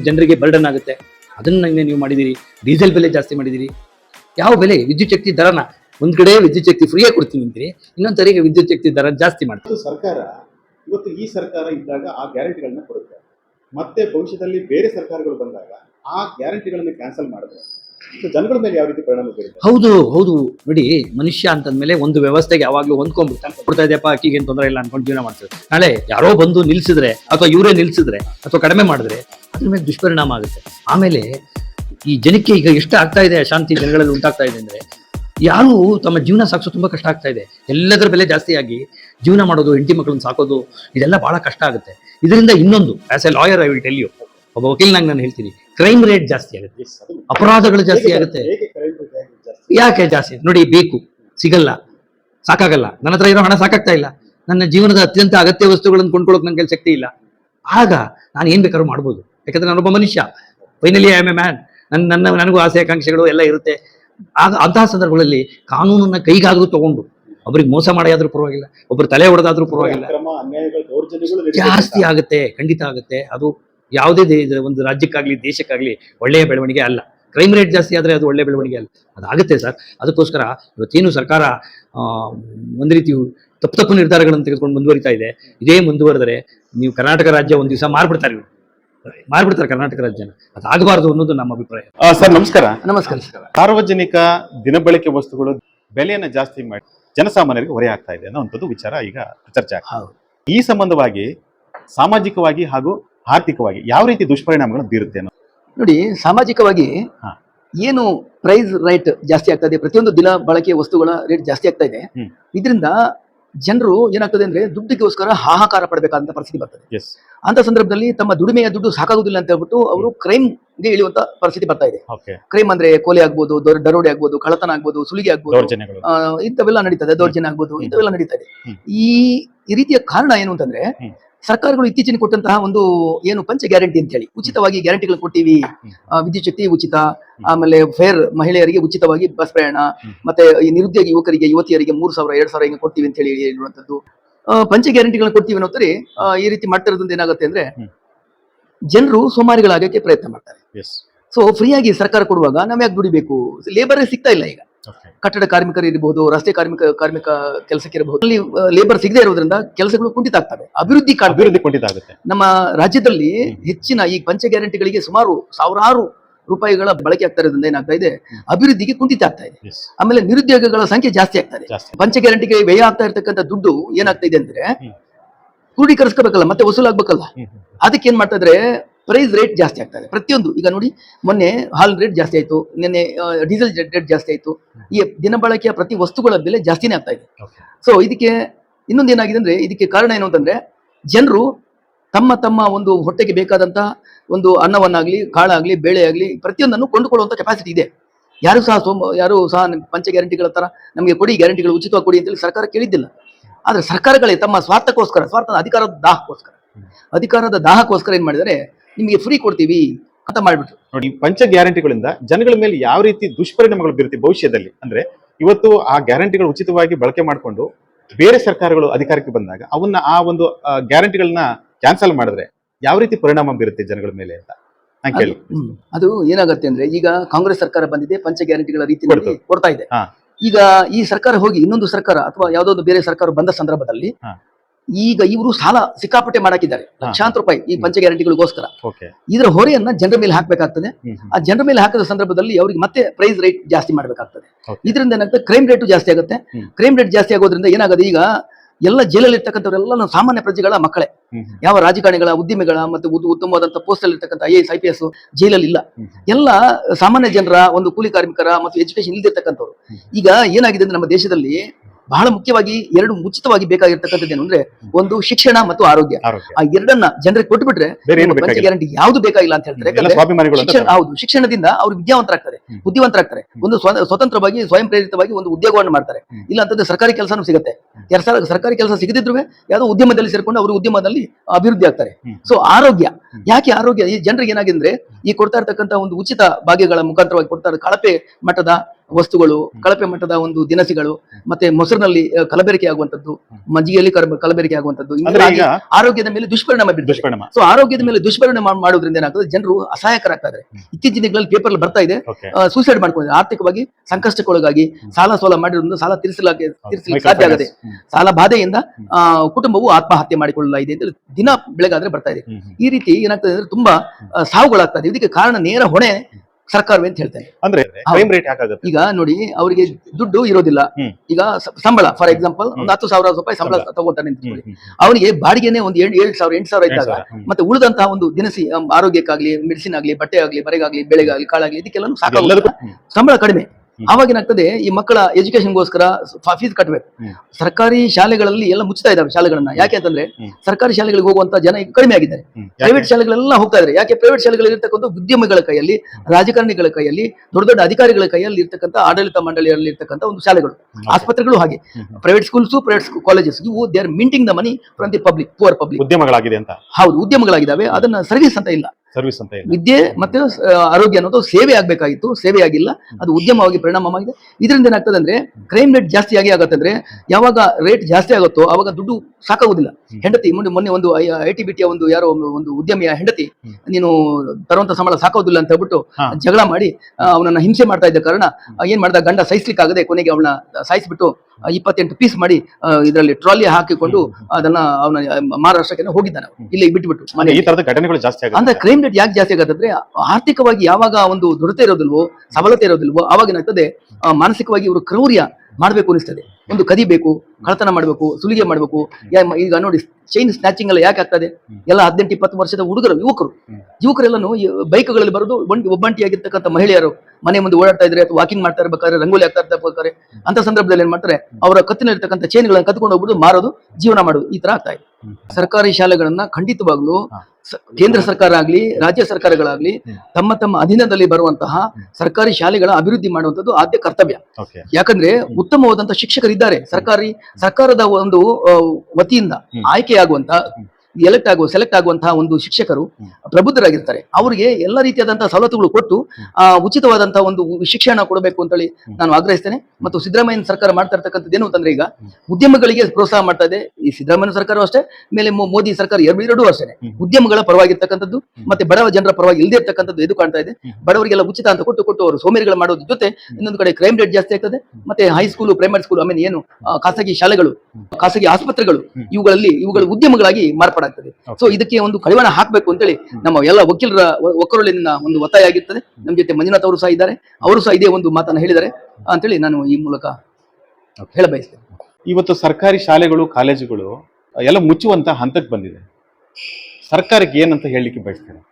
ಜನರಿಗೆ ಬರ್ಡನ್ ಆಗುತ್ತೆ. ಅದನ್ನ ನೀವು ಮಾಡಿದಿರಿ? ಡೀಸೆಲ್ ಬೆಲೆ ಜಾಸ್ತಿ ಮಾಡಿದಿರಿ. ಯಾವ ಬೆಲೆ? ವಿದ್ಯುತ್ ಶಕ್ತಿ ದರನ ಒಂದ್ ಕಡೆ ವಿದ್ಯುತ್ ಶಕ್ತಿ ಫ್ರೀಯಾಗಿ ಕೊಡ್ತೀನಿ ಅಂತೀರಿ. ಇನ್ನೊಂದ್ ತರಿಗೆ ವಿದ್ಯುತ್ ಶಕ್ತಿ ದರ ಜಾಸ್ತಿ ಮಾಡ್ತೀವಿ ಸರ್ಕಾರ, ಇವತ್ತು ಈ ಸರ್ಕಾರ ಇದ್ದಾಗ ಆ ಗ್ಯಾರಂಟಿಗಳನ್ನ ಕೊಡುತ್ತೆ. ಮತ್ತೆ ಭವಿಷ್ಯದಲ್ಲಿ ಬೇರೆ ಸರ್ಕಾರಗಳು ಬಂದಾಗ ಆ ಗ್ಯಾರಂಟಿಗಳನ್ನ ಕ್ಯಾನ್ಸಲ್ ಮಾಡಿದ್ರೆ ಜನಗಳ ಮೇಲೆ ಯಾವ ರೀತಿ ಪರಿಣಾಮ ಬೀರುತ್ತೆ? ಹೌದು ಹೌದು. ನೋಡಿ, ಮನುಷ್ಯ ಅಂತಂದ್ಮೇಲೆ ಒಂದು ವ್ಯವಸ್ಥೆಗೆ ಯಾವಾಗ್ಲೂ ಹೊಂದ್ಕೊಂಡ್ಬಿಡ್ತಾನೆ. ಕೊಡ್ತಾ ಇದೆಯಪ್ಪ ಅಕ್ಕಿಗೆ ಏನ್ ತೊಂದರೆ ಇಲ್ಲ ಅನ್ಕೊಂಡು ಜೀವನ ಮಾಡ್ತಾರೆ ನಾಳೆ ಯಾರೋ ಬಂದು ನಿಲ್ಸಿದ್ರೆ, ಅಥವಾ ಇವರೇ ನಿಲ್ಸಿದ್ರೆ, ಅಥವಾ ಕಡಿಮೆ ಮಾಡಿದ್ರೆ, ಅದ್ರ ಮೇಲೆ ದುಷ್ಪರಿಣಾಮ ಆಗುತ್ತೆ. ಆಮೇಲೆ ಈ ಜನಕ್ಕೆ ಈಗ ಎಷ್ಟು ಆಗ್ತಾ ಇದೆ ಶಾಂತಿ ಜನಗಳಲ್ಲಿ ಉಂಟಾಗ್ತಾ ಇದೆ ಅಂದ್ರೆ, ಯಾರು ತಮ್ಮ ಜೀವನ ಸಾಗಿಸೋ ತುಂಬಾ ಕಷ್ಟ ಆಗ್ತಾ ಇದೆ. ಎಲ್ಲದರ ಬೆಲೆ ಜಾಸ್ತಿ ಆಗಿ ಜೀವನ ಮಾಡೋದು, ಹೆಂಡತಿ ಮಕ್ಕಳನ್ನ ಸಾಕೋದು, ಇದೆಲ್ಲ ಬಹಳ ಕಷ್ಟ ಆಗುತ್ತೆ. ಇದರಿಂದ ಇನ್ನೊಂದು as a lawyer I will tell you ಒಬ್ಬ ವಕೀಲ್ನಾಗ ನಾನು ಹೇಳ್ತೀನಿ ಕ್ರೈಮ್ ರೇಟ್ ಜಾಸ್ತಿ ಆಗುತ್ತೆ. ಅಪರಾಧಗಳು ಜಾಸ್ತಿ ಆಗುತ್ತೆ. ಯಾಕೆ ಜಾಸ್ತಿ? ನೋಡಿ ಬೇಕು. ಸಿಗಲ್ಲ. ಸಾಕಾಗಲ್ಲ. ನನ್ನ ಹತ್ರ ಇರೋ ಹಣ ಸಾಕಾಗ್ತಾ ಇಲ್ಲ. ನನ್ನ ಜೀವನದ ಅತ್ಯಂತ ಅಗತ್ಯ ವಸ್ತುಗಳನ್ನು ಕೊಂಡ್ಕೊಳ್ಳೋಕೆ ನಂಗೆ ಶಕ್ತಿ ಇಲ್ಲ. ಆಗ ನಾನು ಏನ್ ಬೇಕಾದ್ರೂ ಮಾಡ್ಬೋದು. ಯಾಕಂದ್ರೆ ನಾನೊಬ್ಬ ಮನುಷ್ಯ. Finally I am a man ನನ್ನ ನನ್ನ ನನಗೂ ಆಸೆ ಆಕಾಂಕ್ಷೆಗಳು ಎಲ್ಲ ಇರುತ್ತೆ. ಆಗ ಅಂತಹ ಸಂದರ್ಭಗಳಲ್ಲಿ ಕಾನೂನನ್ನ ಕೈಗಾದ್ರೂ ತಗೊಂಡು ಒಬ್ರಿಗೆ ಮೋಸ ಮಾಡಿಯಾದ್ರೂ ಪರವಾಗಿಲ್ಲ. ಒಬ್ರು ತಲೆ ಹೊಡೆದಾದ್ರೂ ಪರವಾಗಿಲ್ಲ. ಜಾಸ್ತಿ ಆಗುತ್ತೆ. ಖಂಡಿತ ಆಗುತ್ತೆ. ಅದು ಯಾವುದೇ ದೇ- ಒಂದು ರಾಜ್ಯಕ್ಕಾಗಲಿ ದೇಶಕ್ಕಾಗಲಿ ಒಳ್ಳೆಯ ಬೆಳವಣಿಗೆ ಅಲ್ಲ. ಕ್ರೈಮ್ ರೇಟ್ ಜಾಸ್ತಿ ಆದರೆ ಅದು ಒಳ್ಳೆಯ ಬೆಳವಣಿಗೆ ಅಲ್ಲ. ಅದಾಗುತ್ತೆ ಸರ್ ಅದಕ್ಕೋಸ್ಕರ ಇವತ್ತೇನು ಸರ್ಕಾರ ಒಂದು ರೀತಿ ತಪ್ಪು ತಪ್ಪು ನಿರ್ಧಾರಗಳನ್ನು ತೆಗೆದುಕೊಂಡು ಮುಂದುವರಿತಾ ಇದೆ. ಇದೇ ಮುಂದುವರೆದರೆ ನೀವು ಕರ್ನಾಟಕ ರಾಜ್ಯ ಒಂದು ದಿವಸ ಮಾರ್ಬಿಡ್ತಾರೆ ಇವ್ರು. ಮಾರ್ಬಿಡ್ತಾರೆ ಕರ್ನಾಟಕ ರಾಜ್ಯನ. ಅದಾಗಬಾರದು ಅನ್ನೋದು ನಮ್ಮ ಅಭಿಪ್ರಾಯ. ಸರ್ ನಮಸ್ಕಾರ. ನಮಸ್ಕಾರ. ಸಾರ್ವಜನಿಕ ದಿನಬಳಕೆ ವಸ್ತುಗಳು ಬೆಲೆಯನ್ನು ಜಾಸ್ತಿ ಮಾಡಿ ಜನಸಾಮಾನ್ಯರಿಗೆ ಹೊರೆ ಆಗ್ತಾ ಇದೆ ಅನ್ನೋ ವಿಚಾರ ಈಗ ಚರ್ಚೆ ಆಗ್ತದೆ. ಈ ಸಂಬಂಧವಾಗಿ ಸಾಮಾಜಿಕವಾಗಿ ಹಾಗೂ ಆರ್ಥಿಕವಾಗಿ ಯಾವ ರೀತಿ ದುಷ್ಪರಿಣಾಮಗಳು ಬೀರುತ್ತೆ ಅನ್ನೋ ನೋಡಿ ಸಾಮಾಜಿಕವಾಗಿ ಏನು ಪ್ರೈಸ್ ರೈಟ್ ಜಾಸ್ತಿ ಆಗ್ತಾ ಇದೆ ಪ್ರತಿಯೊಂದು ದಿನ ಬಳಕೆಯ ವಸ್ತುಗಳ ರೇಟ್ ಜಾಸ್ತಿ ಆಗ್ತಾ ಇದೆ. ಇದರಿಂದ ಜನರು ಏನಾಗ್ತದೆ ಅಂದ್ರೆ ದುಡ್ಡಿಗೋಸ್ಕರ ಹಾಹಾಕಾರ ಪಡಬೇಕಾದಂತ ಪರಿಸ್ಥಿತಿ ಬರ್ತದೆ. ಅಂತ ಸಂದರ್ಭದಲ್ಲಿ ತಮ್ಮ ದುಡಿಮೆಯ ದುಡ್ಡು ಸಾಕಾಗುದಿಲ್ಲ ಅಂತ ಹೇಳ್ಬಿಟ್ಟು ಅವರು ಕ್ರೈಮ್ಗೆ ಇಳಿಯುವಂತ ಪರಿಸ್ಥಿತಿ ಬರ್ತಾ ಇದೆ. ಕ್ರೈಮ್ ಅಂದ್ರೆ ಕೊಲೆ ಆಗ್ಬೋದು ದೊರ- ದರೋಡೆ ಆಗ್ಬೋದು ಕಳತನ ಆಗ್ಬೋದು ಸುಲಿಗೆ ಆಗ್ಬೋದು ಇಂಥವೆಲ್ಲ ನಡೀತದೆ ದೌರ್ಜನ್ಯ ಆಗ್ಬೋದು ಇಂಥವೆಲ್ಲ ನಡೀತಾ ಇದೆ. ಈ ರೀತಿಯ ಕಾರಣ ಏನು ಅಂತಂದ್ರೆ. ಸರ್ಕಾರಗಳು ಇತ್ತೀಚಿನ ಕೊಟ್ಟಂತಹ ಒಂದು ಏನು ಪಂಚ ಗ್ಯಾರಂಟಿ ಅಂತ ಹೇಳಿ ಉಚಿತವಾಗಿ ಗ್ಯಾರಂಟಿಗಳು ಕೊಟ್ಟಿವಿ ವಿದ್ಯುತ್ ಶಕ್ತಿ ಉಚಿತ ಆಮೇಲೆ ಫೇರ್ ಮಹಿಳೆಯರಿಗೆ ಉಚಿತವಾಗಿ ಬಸ್ ಪ್ರಯಾಣ ಮತ್ತೆ ಈ ನಿರುದ್ಯೋಗಿ ಯುವಕರಿಗೆ ಯುವತಿಯರಿಗೆ ಮೂರು ಸಾವಿರ ಎರಡು ಸಾವಿರ ಹಿಂಗೆ ಕೊಡ್ತೀವಿ ಅಂತ ಹೇಳಿ ಹೇಳಿರುವಂತದ್ದು ಆ, ಪಂಚ ಗ್ಯಾರಂಟಿಗಳನ್ನ ಕೊಡ್ತೀವಿ ಅನ್ನೋತ್ತರಿ ಈ ರೀತಿ ಮಾಡ್ತಿರೋದ್ರಿಂದ ಏನಾಗುತ್ತೆ ಅಂದ್ರೆ. ಜನರು ಸೋಮಾರಿಗಳಾಗಕ್ಕೆ ಪ್ರಯತ್ನ ಮಾಡ್ತಾರೆ. ಸೊ ಫ್ರೀಯಾಗಿ ಸರ್ಕಾರ ಕೊಡುವಾಗ ನಾವು ಯಾಕೆ ದುಡಿಬೇಕು ಲೇಬರ್ ಸಿಗ್ತಾ ಇಲ್ಲ ಈಗ. ಕಟ್ಟಡ ಕಾರ್ಮಿಕರು ಇರಬಹುದು ರಸ್ತೆ ಕಾರ್ಮಿಕ ಕಾರ್ಮಿಕ ಕೆಲಸಕ್ಕೆ ಇರಬಹುದು ಅಲ್ಲಿ ಲೇಬರ್ ಸಿಗದೆ ಇರೋದ್ರಿಂದ ಕೆಲಸಗಳು ಕುಂಠಿತ ಆಗ್ತವೆ. ಅಭಿವೃದ್ಧಿ ಅಭಿವೃದ್ಧಿ ಕುಂಠಿತ ಆಗುತ್ತೆ. ನಮ್ಮ ರಾಜ್ಯದಲ್ಲಿ ಹೆಚ್ಚಿನ ಈ ಪಂಚ ಗ್ಯಾರಂಟಿಗಳಿಗೆ ಸುಮಾರು ಸಾವಿರಾರು ರೂಪಾಯಿಗಳ ಬಳಕೆ ಆಗ್ತಾ ಇರೋದ್ರಿಂದ ಏನಾಗ್ತಾ ಇದೆ? ಅಭಿವೃದ್ಧಿಗೆ ಕುಂಠಿತ ಆಗ್ತಾ ಇದೆ. ಆಮೇಲೆ ನಿರುದ್ಯೋಗಗಳ ಸಂಖ್ಯೆ ಜಾಸ್ತಿ ಆಗ್ತಾ ಇದೆ. ಪಂಚ ಗ್ಯಾರಂಟಿಗೆ ವ್ಯಯ ಆಗ್ತಾ ಇರ್ತಕ್ಕಂಥ ದುಡ್ಡು ಏನಾಗ್ತಾ ಇದೆ ಅಂದ್ರೆ. ಕ್ರೋಢೀಕರಿಸ್ಕೋಬೇಕಲ್ಲ ಮತ್ತೆ ವಸೂಲಾಗ್ಬೇಕಲ್ಲ. ಅದಕ್ಕೆ ಏನ್ ಮಾಡ್ತಾ ಇದ್ರೆ? ಪ್ರೈಸ್ ರೇಟ್ ಜಾಸ್ತಿ ಆಗ್ತಾ ಇದೆ. ಪ್ರತಿಯೊಂದು ಈಗ ನೋಡಿ ಮೊನ್ನೆ ಹಾಲ್ ರೇಟ್ ಜಾಸ್ತಿ ಆಯಿತು ನಿನ್ನೆ ಡೀಸೆಲ್ ರೇಟ್ ಜಾಸ್ತಿ ಆಯಿತು ಈ ದಿನಬಳಕೆಯ ಪ್ರತಿ ವಸ್ತುಗಳ ಬೆಲೆ ಜಾಸ್ತಿನೇ ಆಗ್ತಾ ಇದೆ. ಸೊ ಇದಕ್ಕೆ ಇನ್ನೊಂದು ಏನಾಗಿದೆ ಅಂದ್ರೆ ಇದಕ್ಕೆ ಕಾರಣ ಏನು ಅಂತಂದ್ರೆ ಜನರು ತಮ್ಮ ತಮ್ಮ ಒಂದು ಹೊಟ್ಟೆಗೆ ಬೇಕಾದಂತಹ ಒಂದು ಅನ್ನವನ್ನಾಗಲಿ ಕಾಳಾಗಲಿ ಬೇಳೆ ಆಗಲಿ ಪ್ರತಿಯೊಂದನ್ನು ಕೊಂಡುಕೊಳ್ಳುವಂಥ ಕೆಪಾಸಿಟಿ ಇದೆ. ಯಾರು ಸಹ ಸೋಮ ಯಾರು ಸಹ ಪಂಚ ಗ್ಯಾರಂಟಿಗಳ ಥರ ನಮಗೆ ಕೊಡಿ ಗ್ಯಾರಂಟಿಗಳು ಉಚಿತವಾಗಿ ಕೊಡಿ ಅಂತೇಳಿ ಸರ್ಕಾರ ಕೇಳಿದ್ದಿಲ್ಲ. ಆದರೆ ಸರ್ಕಾರಗಳೇ ತಮ್ಮ ಸ್ವಾರ್ಥಕ್ಕೋಸ್ಕರ ಸ್ವಾರ್ಥದ ಅಧಿಕಾರದ ದಾಹಕ್ಕೋಸ್ಕರ ಅಧಿಕಾರದ ದಾಹಕ್ಕೋಸ್ಕರ ಏನು ಮಾಡಿದರೆ ನಿಮಗೆ ಫ್ರೀ ಕೊಡ್ತೀವಿ ಅಂತ ಮಾಡ್ಬಿಟ್ರು ನೋಡಿ ಪಂಚ ಗ್ಯಾರಂಟಿಗಳಿಂದ ಜನಗಳ ಮೇಲೆ ಯಾವ ರೀತಿ ದುಷ್ಪರಿಣಾಮಗಳು ಬೀರುತ್ತೆ ಭವಿಷ್ಯದಲ್ಲಿ ಅಂದ್ರೆ ಇವತ್ತು ಆ ಗ್ಯಾರಂಟಿಗಳು ಉಚಿತವಾಗಿ ಬಳಕೆ ಮಾಡಿಕೊಂಡು ಬೇರೆ ಸರ್ಕಾರಗಳು ಅಧಿಕಾರಕ್ಕೆ ಬಂದಾಗ ಅವನ್ನ ಆ ಒಂದು ಗ್ಯಾರಂಟಿಗಳನ್ನ ಕ್ಯಾನ್ಸಲ್ ಮಾಡಿದ್ರೆ ಯಾವ ರೀತಿ ಪರಿಣಾಮ ಬೀರುತ್ತೆ ಜನಗಳ ಮೇಲೆ ಅಂತ ನಾನು ಕೇಳಿ ಅದು-. ಏನಾಗುತ್ತೆ ಅಂದ್ರೆ ಈಗ ಕಾಂಗ್ರೆಸ್ ಸರ್ಕಾರ ಬಂದಿದೆ ಪಂಚ ಗ್ಯಾರಂಟಿಗಳ ರೀತಿ ಕೊಡ್ತು. ಇದೆ ಈಗ ಈ ಸರ್ಕಾರ ಹೋಗಿ ಇನ್ನೊಂದು ಸರ್ಕಾರ ಅಥವಾ ಯಾವುದೋ ಬೇರೆ ಸರ್ಕಾರ ಬಂದ ಸಂದರ್ಭದಲ್ಲಿ. ಈಗ ಇವರು ಸಾಲ ಸಿಕ್ಕಾಪಟ್ಟೆ ಮಾಡಾಕಿದ್ದಾರೆ. ಲಕ್ಷಾಂತರ ರೂಪಾಯಿ ಈ ಪಂಚ ಗ್ಯಾರಂಟಿಗಳಿಗೋಸ್ಕರ. ಇದರ ಹೊರೆಯನ್ನ ಜನರ ಮೇಲೆ ಹಾಕಬೇಕಾಗ್ತದೆ. ಆ ಜನರ ಮೇಲೆ ಹಾಕಿದ ಸಂದರ್ಭದಲ್ಲಿ ಅವರಿಗೆ ಮತ್ತೆ ಪ್ರೈಸ್ ರೇಟ್ ಜಾಸ್ತಿ ಮಾಡಬೇಕಾಗ್ತದೆ. ಇದರಿಂದ ಏನಾಗುತ್ತೆ ಕ್ರೈಮ್ ರೇಟು ಜಾಸ್ತಿ ಆಗುತ್ತೆ. ಕ್ರೈಮ್ ರೇಟ್ ಜಾಸ್ತಿ ಆಗೋದ್ರಿಂದ ಏನಾಗುತ್ತೆ ಈಗ ಎಲ್ಲ ಜೈಲಲ್ಲಿ ಇರ್ತಕ್ಕಂಥವರೆಲ್ಲ ಸಾಮಾನ್ಯ ಪ್ರಜೆಗಳ ಮಕ್ಕಳೇ. ಯಾವ ರಾಜಕಾರಣಿಗಳ ಉದ್ಯಮಿಗಳ ಮತ್ತು ಉದ್- ಉತ್ತಮವಾದಂತಹ ಪೋಸ್ಟ್ ಅಲ್ಲಿ ಇರ್ತಕ್ಕಂಥ I S I P S ಜೈಲಲ್ಲಿ ಇಲ್ಲ ಎಲ್ಲ ಸಾಮಾನ್ಯ ಜನರ ಒಂದು ಕೂಲಿ ಕಾರ್ಮಿಕರ ಮತ್ತು ಎಜುಕೇಶನ್ ಇಲ್ಲದಿರ್ತಕ್ಕಂಥವ್ರು. ಈಗ ಏನಾಗಿದೆ ಅಂದ್ರೆ ನಮ್ಮ ದೇಶದಲ್ಲಿ ಬಹಳ ಮುಖ್ಯವಾಗಿ ಎರಡು ಉಚಿತವಾಗಿ ಬೇಕಾಗಿರ್ತಕ್ಕಂಥದ್ದು ಏನು ಅಂದ್ರೆ ಒಂದು ಶಿಕ್ಷಣ ಮತ್ತು ಆರೋಗ್ಯ. ಆ ಎರಡನ್ನ ಜನರಿಗೆ ಕೊಟ್ಬಿಟ್ರೆ ಪಂಚ ಗ್ಯಾರಂಟಿ ಯಾವ್ದು ಬೇಕಾಗಿಲ್ಲ ಅಂತ ಹೇಳ್ತಾರೆ. ಹೌದು. ಶಿಕ್ಷಣದಿಂದ ಅವ್ರು ವಿದ್ಯಾವಂತರಾಗ್ತಾರೆ. ಬುದ್ಧಿವಂತರಾಗ್ತಾರೆ. ಒಂದು ಸ್ವತಂತ್ರವಾಗಿ ಸ್ವಯಂ ಪ್ರೇರಿತವಾಗಿ ಒಂದು ಉದ್ಯೋಗವನ್ನು ಮಾಡ್ತಾರೆ. ಇಲ್ಲ ಅಂತಂದ್ರೆ ಸರ್ಕಾರಿ ಕೆಲಸನೂ ಸಿಗುತ್ತೆ. ಸರ್ಕಾರಿ ಕೆಲಸ ಸಿಗದಿದ್ರು ಯಾವುದೋ ಉದ್ಯಮದಲ್ಲಿ ಸೇರ್ಕೊಂಡು ಅವರು ಉದ್ಯಮದಲ್ಲಿ ಅಭಿವೃದ್ಧಿ ಆಗ್ತಾರೆ. ಸೊ ಆರೋಗ್ಯ. ಯಾಕೆ ಆರೋಗ್ಯ? ಈ ಜನರಿಗೆ ಏನಾಗಿದೆ ಅಂದ್ರೆ ಈ ಕೊಡ್ತಾ ಇರ್ತಕ್ಕಂಥ ಒಂದು ಉಚಿತ ಭಾಗ್ಯಗಳ ಮುಖಾಂತರವಾಗಿ ಕೊಡ್ತಾ ಇರೋ ಕಳಪೆ ಮಟ್ಟದ ವಸ್ತುಗಳು ಕಳಪೆ ಮಟ್ಟದ ಒಂದು ದಿನಸಿಗಳು ಮತ್ತೆ ಮೊಸರಿನಲ್ಲಿ ಕಲಬೆರಕೆ ಆಗುವಂತದ್ದು ಮಜ್ಜಿಗೆಯಲ್ಲಿ ಕಲಬೆ- ಕಲಬೆರಕೆ ಆಗುವಂತದ್ದು ಆರೋಗ್ಯದ ಮೇಲೆ ದುಷ್ಪರಿಣಾಮ ಬೀರ್ತದೆ. ದುಷ್ಪರಿಣಾಮ. ಸೊ ಆರೋಗ್ಯದ ಮೇಲೆ ದುಷ್ಪರಿಣಾಮ ಮಾಡ್- ಮಾಡೋದ್ರಿಂದ ಏನಾಗ್ತದೆ? ಜನರು ಅಸಹಾಯಕರಾಗ್ತಾರೆ. ಇತ್ತೀಚಿನ ದಿನಗಳಲ್ಲಿ ಪೇಪರ್ ಬರ್ತಾ ಇದೆ. ಸೂಸೈಡ್ ಮಾಡ್ಕೊಂಡಿದ್ದಾರೆ. ಆರ್ಥಿಕವಾಗಿ ಸಂಕಷ್ಟಕ್ಕೊಳಗಾಗಿ ಸಾಲ ಸೋಲ ಮಾಡಿರೋದ್ರಿಂದ ಸಾಲ ತೀರಿಸಲಾಗಿ ತೀರಿಸಲಿಕ್ಕೆ ಸಾಧ್ಯ ಆಗದೆ ಸಾಲ ಬಾಧೆಯಿಂದ ಕುಟುಂಬವು ಆತ್ಮಹತ್ಯೆ ಮಾಡಿಕೊಳ್ಳಲಾಗಿದೆ ಅಂತ ದಿನ ಬೆಳಗಾದ್ರೆ ಬರ್ತಾ ಇದೆ. ಈ ರೀತಿ ಏನಾಗ್ತದೆ ಅಂದ್ರೆ ತುಂಬಾ ಸಾವುಗಳಾಗ್ತದೆ ಇದಕ್ಕೆ ಕಾರಣ ನೇರ ಹೊಣೆ ಸರ್ಕಾರವೇ ಅಂತ ಹೇಳ್ತೇನೆ. ಅಂದ್ರೆ ಕ್ರೈಮ್ ರೇಟ್ ಯಾಕಾಗುತ್ತೆ? ಈಗ ನೋಡಿ ಅವರಿಗೆ ದುಡ್ಡು ಇರೋದಿಲ್ಲ. ಈಗ ಸಂಬಳ ಫಾರ್ ಎಕ್ಸಾಂಪಲ್ ಒಂದು ಹತ್ತು ಸಾವಿರ ರೂಪಾಯಿ ಸಂಬಳ. ತಗೋತಾನೆ ಅಂತ. ಅವನಿಗೆ ಬಾಡಿಗೆನೆ ಒಂದು ಏಳು ಏಳು ಸಾವಿರ ಎಂಟು ಸಾವಿರ ಇದ್ದಾಗ ಮತ್ತೆ ಉಳಿದಂತಹ ಒಂದು ದಿನಸಿ ಆರೋಗ್ಯಕ್ಕಾಗಲಿ ಮೆಡಿಸಿನ್ ಆಗ್ಲಿ ಬಟ್ಟೆ ಆಗ್ಲಿ ಬರೆಗಾಗ್ಲಿ ಬೆಳೆಗಾಗ್ಲಿ ಕಾಳಾಗ್ಲಿ ಇದಕ್ಕೆಲ್ಲ ಹ್ಮ್. ಸಂಬಳ ಕಡಿಮೆ. ಆವಾಗ ಏನಾಗ್ತದೆ ಈ ಮಕ್ಕಳ ಎಜುಕೇಶನ್ಗೋಸ್ಕರ ಫೀಸ್ ಕಟ್ಟಬೇಕು ಸರ್ಕಾರಿ ಶಾಲೆಗಳಲ್ಲಿ ಎಲ್ಲ ಮುಚ್ಚುತ್ತಾ ಇದ್ದಾವೆ ಶಾಲೆಗಳನ್ನ. ಯಾಕೆ ಅಂತಂದ್ರೆ ಸರ್ಕಾರಿ ಶಾಲೆಗಳಿಗೆ ಹೋಗುವಂತ ಜನ ಈಗ ಕಡಿಮೆ ಆಗಿದ್ದಾರೆ. ಪ್ರೈವೇಟ್ ಶಾಲೆಗಳೆಲ್ಲ ಹೋಗ್ತಾ ಇದ್ದಾರೆ. ಯಾಕೆ? ಪ್ರೈವೇಟ್ ಶಾಲೆಗಳಲ್ಲಿ ಇರ್ತಕ್ಕಂಥ ಉದ್ಯಮಿಗಳ ಕೈಯಲ್ಲಿ ರಾಜಕಾರಣಿಗಳ ಕೈಯಲ್ಲಿ ದೊಡ್ಡ ದೊಡ್ಡ ಅಧಿಕಾರಿಗಳ ಕೈಯಲ್ಲಿ ಇರ್ತಕ್ಕಂಥ ಆಡಳಿತ ಮಂಡಳಿಯಲ್ಲಿ ಇರ್ತಕ್ಕಂಥ ಒಂದು ಶಾಲೆಗಳು. ಆಸ್ಪತ್ರೆಗಳು ಹಾಗೆ. ಪ್ರೈವೇಟ್ ಸ್ಕೂಲ್ಸ್ ಪ್ರೈವೇಟ್ ಕಾಲೇಜಸ್ ಇವು they are minting the money from the public poor public ಉದ್ಯಮಗಳಾಗಿದೆ ಅಂತ. ಹೌದು ಉದ್ಯಮಗಳಾಗಿದ್ದಾವೆ. ಅದನ್ನ ಸರ್ವಿಸ್ ಅಂತ ಇಲ್ಲ. ಸರ್ವಿಸ್ ಅಂತ ಇಲ್ಲ ವಿದ್ಯೆ ಮತ್ತೆ ಆರೋಗ್ಯ ಅನ್ನೋದು ಸೇವೆ ಆಗಬೇಕಾಗಿತ್ತು ಸೇವೆ ಆಗಿಲ್ಲ ಅದು ಉದ್ಯಮವಾಗಿ ಪರಿಣಾಮವಾಗಿದೆ. ಇದರಿಂದ ಏನಾಗ್ತದೆ ಅಂದ್ರೆ ಕ್ರೈಮ್ ರೇಟ್ ಜಾಸ್ತಿ ಆಗಿ ಆಗತ್ತೆ ಅಂದ್ರೆ ಯಾವಾಗ ರೇಟ್ ಜಾಸ್ತಿ ಆಗುತ್ತೋ ಅವಾಗ ದುಡ್ಡು ಸಾಕಾಗುದಿಲ್ಲ. ಹೆಂಡತಿ ಮೊನ್ನೆ ಮೊನ್ನೆ ಒಂದು ಐ ಟಿ ಬಿಟಿಯ ಒಂದು ಯಾರೋ ಒಂದು- ಉದ್ಯಮಿಯ ಹೆಂಡತಿ ನೀನು ತರುವಂತ ಸಂಬಳ ಸಾಕೋದಿಲ್ಲ ಅಂತ ಹೇಳ್ಬಿಟ್ಟು ಜಗಳ ಮಾಡಿ ಅವನನ್ನ ಹಿಂಸೆ ಮಾಡ್ತಾ ಇದ್ದ ಕಾರಣ ಏನ್ ಮಾಡ್ದ ಗಂಡ ಸಹಿಸ್ಲಿಕ್ಕೆ ಆಗದೆ ಕೊನೆಗೆ ಅವಳನ್ನ ಸಾಯಿಸ್ಬಿಟ್ಟು ಇಪ್ಪತ್ತೆಂಟು ಪೀಸ್ ಮಾಡಿ ಇದರಲ್ಲಿ ಟ್ರಾಲಿ ಹಾಕಿಕೊಂಡು ಅದನ್ನ ಅವನ ಮಹಾರಾಷ್ಟ್ರಕ್ಕೆ ಹೋಗಿದ್ದಾನೆ ಇಲ್ಲಿ ಬಿಟ್ಬಿಟ್ಟು ಈ ತರದ ಘಟನೆಗಳು ಜಾಸ್ತಿ ಅಂದ್ರೆ ಕ್ರೈಮ್ ರೇಟ್ ಯಾಕೆ ಜಾಸ್ತಿ ಆಗತ್ತಂದ್ರೆ ಆರ್ಥಿಕವಾಗಿ ಯಾವಾಗ ಒಂದು ದೃಢತೆ ಇರೋದಿಲ್ವೋ ಸಬಲತೆ ಇರೋದಿಲ್ವೋ ಅವಾಗ ಏನಾಗ್ತದೆ ಮಾನಸಿಕವಾಗಿ ಇವರು ಕ್ರೌರ್ಯ ಮಾಡ್ಬೇಕು ಅನಿಸ್ತದೆ. ಒಂದು ಕದಿಬೇಕು ಕಳ್ತನ ಮಾಡ್ಬೇಕು ಸುಲಿಗೆ ಮಾಡ್ಬೇಕು. ಈಗ ನೋಡಿ ಚೈನ್ ಸ್ನ್ಯಾಚಿಂಗ್ ಎಲ್ಲ ಯಾಕೆ ಆಗ್ತದೆ? ಎಲ್ಲ ಹದಿನೆಂಟು ಇಪ್ಪತ್ತು ವರ್ಷದ ಹುಡುಗರು ಯುವಕರು. ಯುವಕರೆಲ್ಲೂ ಯುವಕರೆಲ್ಲನು ಬೈಕ್ಗಳಲ್ಲಿ ಬರೋದು ಒಂಟಿ ಒಬ್ಬಂಟಿಯಾಗಿರ್ತಕ್ಕಂಥ ಮಹಿಳೆಯರು. ಮನೆ ಮುಂದೆ ಓಡಾಡ್ತಾ ಇದ್ರೆ ಅಥವಾ ವಾಕಿಂಗ್ ಮಾಡ್ತಾ ಇರ್ಬೇಕಾದ್ರೆ ರಂಗೋಲಿ ಆಗ್ತಾ ಇರ್ಬೇಕಾದ್ರೆ ಅಂತ ಸಂದರ್ಭದಲ್ಲಿ ಏನ್ ಮಾಡ್ತಾರೆ? ಅವರ ಕತ್ತಿನಲ್ಲಿರ್ತಕ್ಕಂಥ ಚೈನ್ಗಳನ್ನ ಕತ್ಕೊಂಡು ಹೋಗ್ಬಿಟ್ಟು ಮಾರೋದು ಜೀವನ ಮಾಡೋದು ಈ ತರ ಆಗ್ತಾ ಇದೆ. ಸರ್ಕಾರಿ ಶಾಲೆಗಳನ್ನ ಖಂಡಿತವಾಗ್ಲೂ ಕೇಂದ್ರ ಸರ್ಕಾರ ಆಗ್ಲಿ ರಾಜ್ಯ ಸರ್ಕಾರಗಳಾಗ್ಲಿ ತಮ್ಮ ತಮ್ಮ ಅಧೀನದಲ್ಲಿ ಬರುವಂತಹ ಸರ್ಕಾರಿ ಶಾಲೆಗಳ ಅಭಿವೃದ್ಧಿ ಮಾಡುವಂತದ್ದು ಆದ್ಯ ಕರ್ತವ್ಯ. ಯಾಕಂದ್ರೆ ಉತ್ತಮವಾದಂತಹ ಶಿಕ್ಷಕರಿದ್ದಾರೆ. ಸರ್ಕಾರಿ ಸರ್ಕಾರದ ಒಂದು ವತಿಯಿಂದ. ಆಯ್ಕೆಯಾಗುವಂತ ಎಲೆಕ್ಟ್ ಆಗುವ ಸೆಲೆಕ್ಟ್ ಆಗುವಂತಹ ಒಂದು ಶಿಕ್ಷಕರು. ಪ್ರಬುದ್ಧರಾಗಿರ್ತಾರೆ. ಅವರಿಗೆ ಎಲ್ಲ ರೀತಿಯಾದಂತಹ ಸವಲತ್ತುಗಳು ಕೊಟ್ಟು ಉಚಿತವಾದಂತಹ ಒಂದು ಶಿಕ್ಷಣ ಕೊಡಬೇಕು ಅಂತೇಳಿ ಹೇಳಿ ನಾನು ಆಗ್ರಹಿಸ್ತೇನೆ. ಮತ್ತು ಸಿದ್ದರಾಮಯ್ಯ ಸರ್ಕಾರ ಮಾಡ್ತಾ ಇರ್ತಕ್ಕಂಥದ್ದು ಏನು ಅಂತಂದ್ರೆ ಈಗ ಉದ್ಯಮಗಳಿಗೆ ಪ್ರೋತ್ಸಾಹ ಮಾಡ್ತಾ ಇದೆ. ಈ ಸಿದ್ದರಾಮಯ್ಯ ಸರ್ಕಾರ ಅಷ್ಟೇ ಮೇಲೆ ಮೋದಿ ಸರ್ಕಾರ ಎರಡು ಎರಡೂ ಅಷ್ಟೇ ಉದ್ಯಮಗಳ ಪರವಾಗಿರ್ತಕ್ಕಂಥದ್ದು. ಮತ್ತೆ ಬಡವ ಜನರ ಪರವಾಗಿ ಇಲ್ಲದೆ ಇರ್ತಕ್ಕಂಥದ್ದು ಎದು ಕಾಣ್ತಾ ಇದೆ. ಬಡವರಿಗೆಲ್ಲ ಉಚಿತ ಅಂತ ಕೊಟ್ಟು ಕೊಟ್ಟು ಅವರು ಸೋಮೇರಿಗಳು ಮಾಡೋದ್ರ ಜೊತೆ ಇನ್ನೊಂದು ಕಡೆ ಕ್ರೈಮ್ ರೇಟ್ ಜಾಸ್ತಿ ಆಗ್ತದೆ. ಮತ್ತೆ ಹೈಸ್ಕೂಲ್ ಪ್ರೈಮರಿ ಸ್ಕೂಲ್ ಆಮೇಲೆ ಏನು ಖಾಸಗಿ ಶಾಲೆಗಳು ಖಾಸಗಿ ಆಸ್ಪತ್ರೆಗಳು ಇವುಗಳಲ್ಲಿ ಇವುಗಳ ಉದ್ಯಮಗಳಾಗಿ ಮಾರ್ಪಾಡಾಗ್ತದೆ ಸೊ ಇದಕ್ಕೆ ಒಂದು ಕಡಿವಾಣ ಹಾಕಬೇಕು ಅಂತೇಳಿ ನಮ್ಮ ಎಲ್ಲ ವಕೀಲರ ಒ- ಒಕ್ಕರೊಳಿನ ಒಂದು ಒತ್ತಾಯ ಆಗಿರ್ತದೆ. ನಮ್ಮ ಜೊತೆ ಮಂಜುನಾಥ್ ಅವರು ಸಹ ಇದ್ದಾರೆ. ಅವರು ಸಹ ಇದೇ ಒಂದು ಮಾತನ್ನ ಹೇಳಿದ್ದಾರೆ. ಅಂತೇಳಿ ನಾನು ಈ ಮೂಲಕ ಹೇಳ ಬಯಸ್ತೇನೆ. ಇವತ್ತು ಸರ್ಕಾರಿ ಶಾಲೆಗಳು ಕಾಲೇಜುಗಳು ಎಲ್ಲ ಮುಚ್ಚುವಂತ ಹಂತಕ್ಕೆ ಬಂದಿದೆ. ಸರ್ಕಾರಕ್ಕೆ ಏನಂತ ಹೇಳಲಿಕ್ಕೆ ಬಯಸ್ತೇನೆ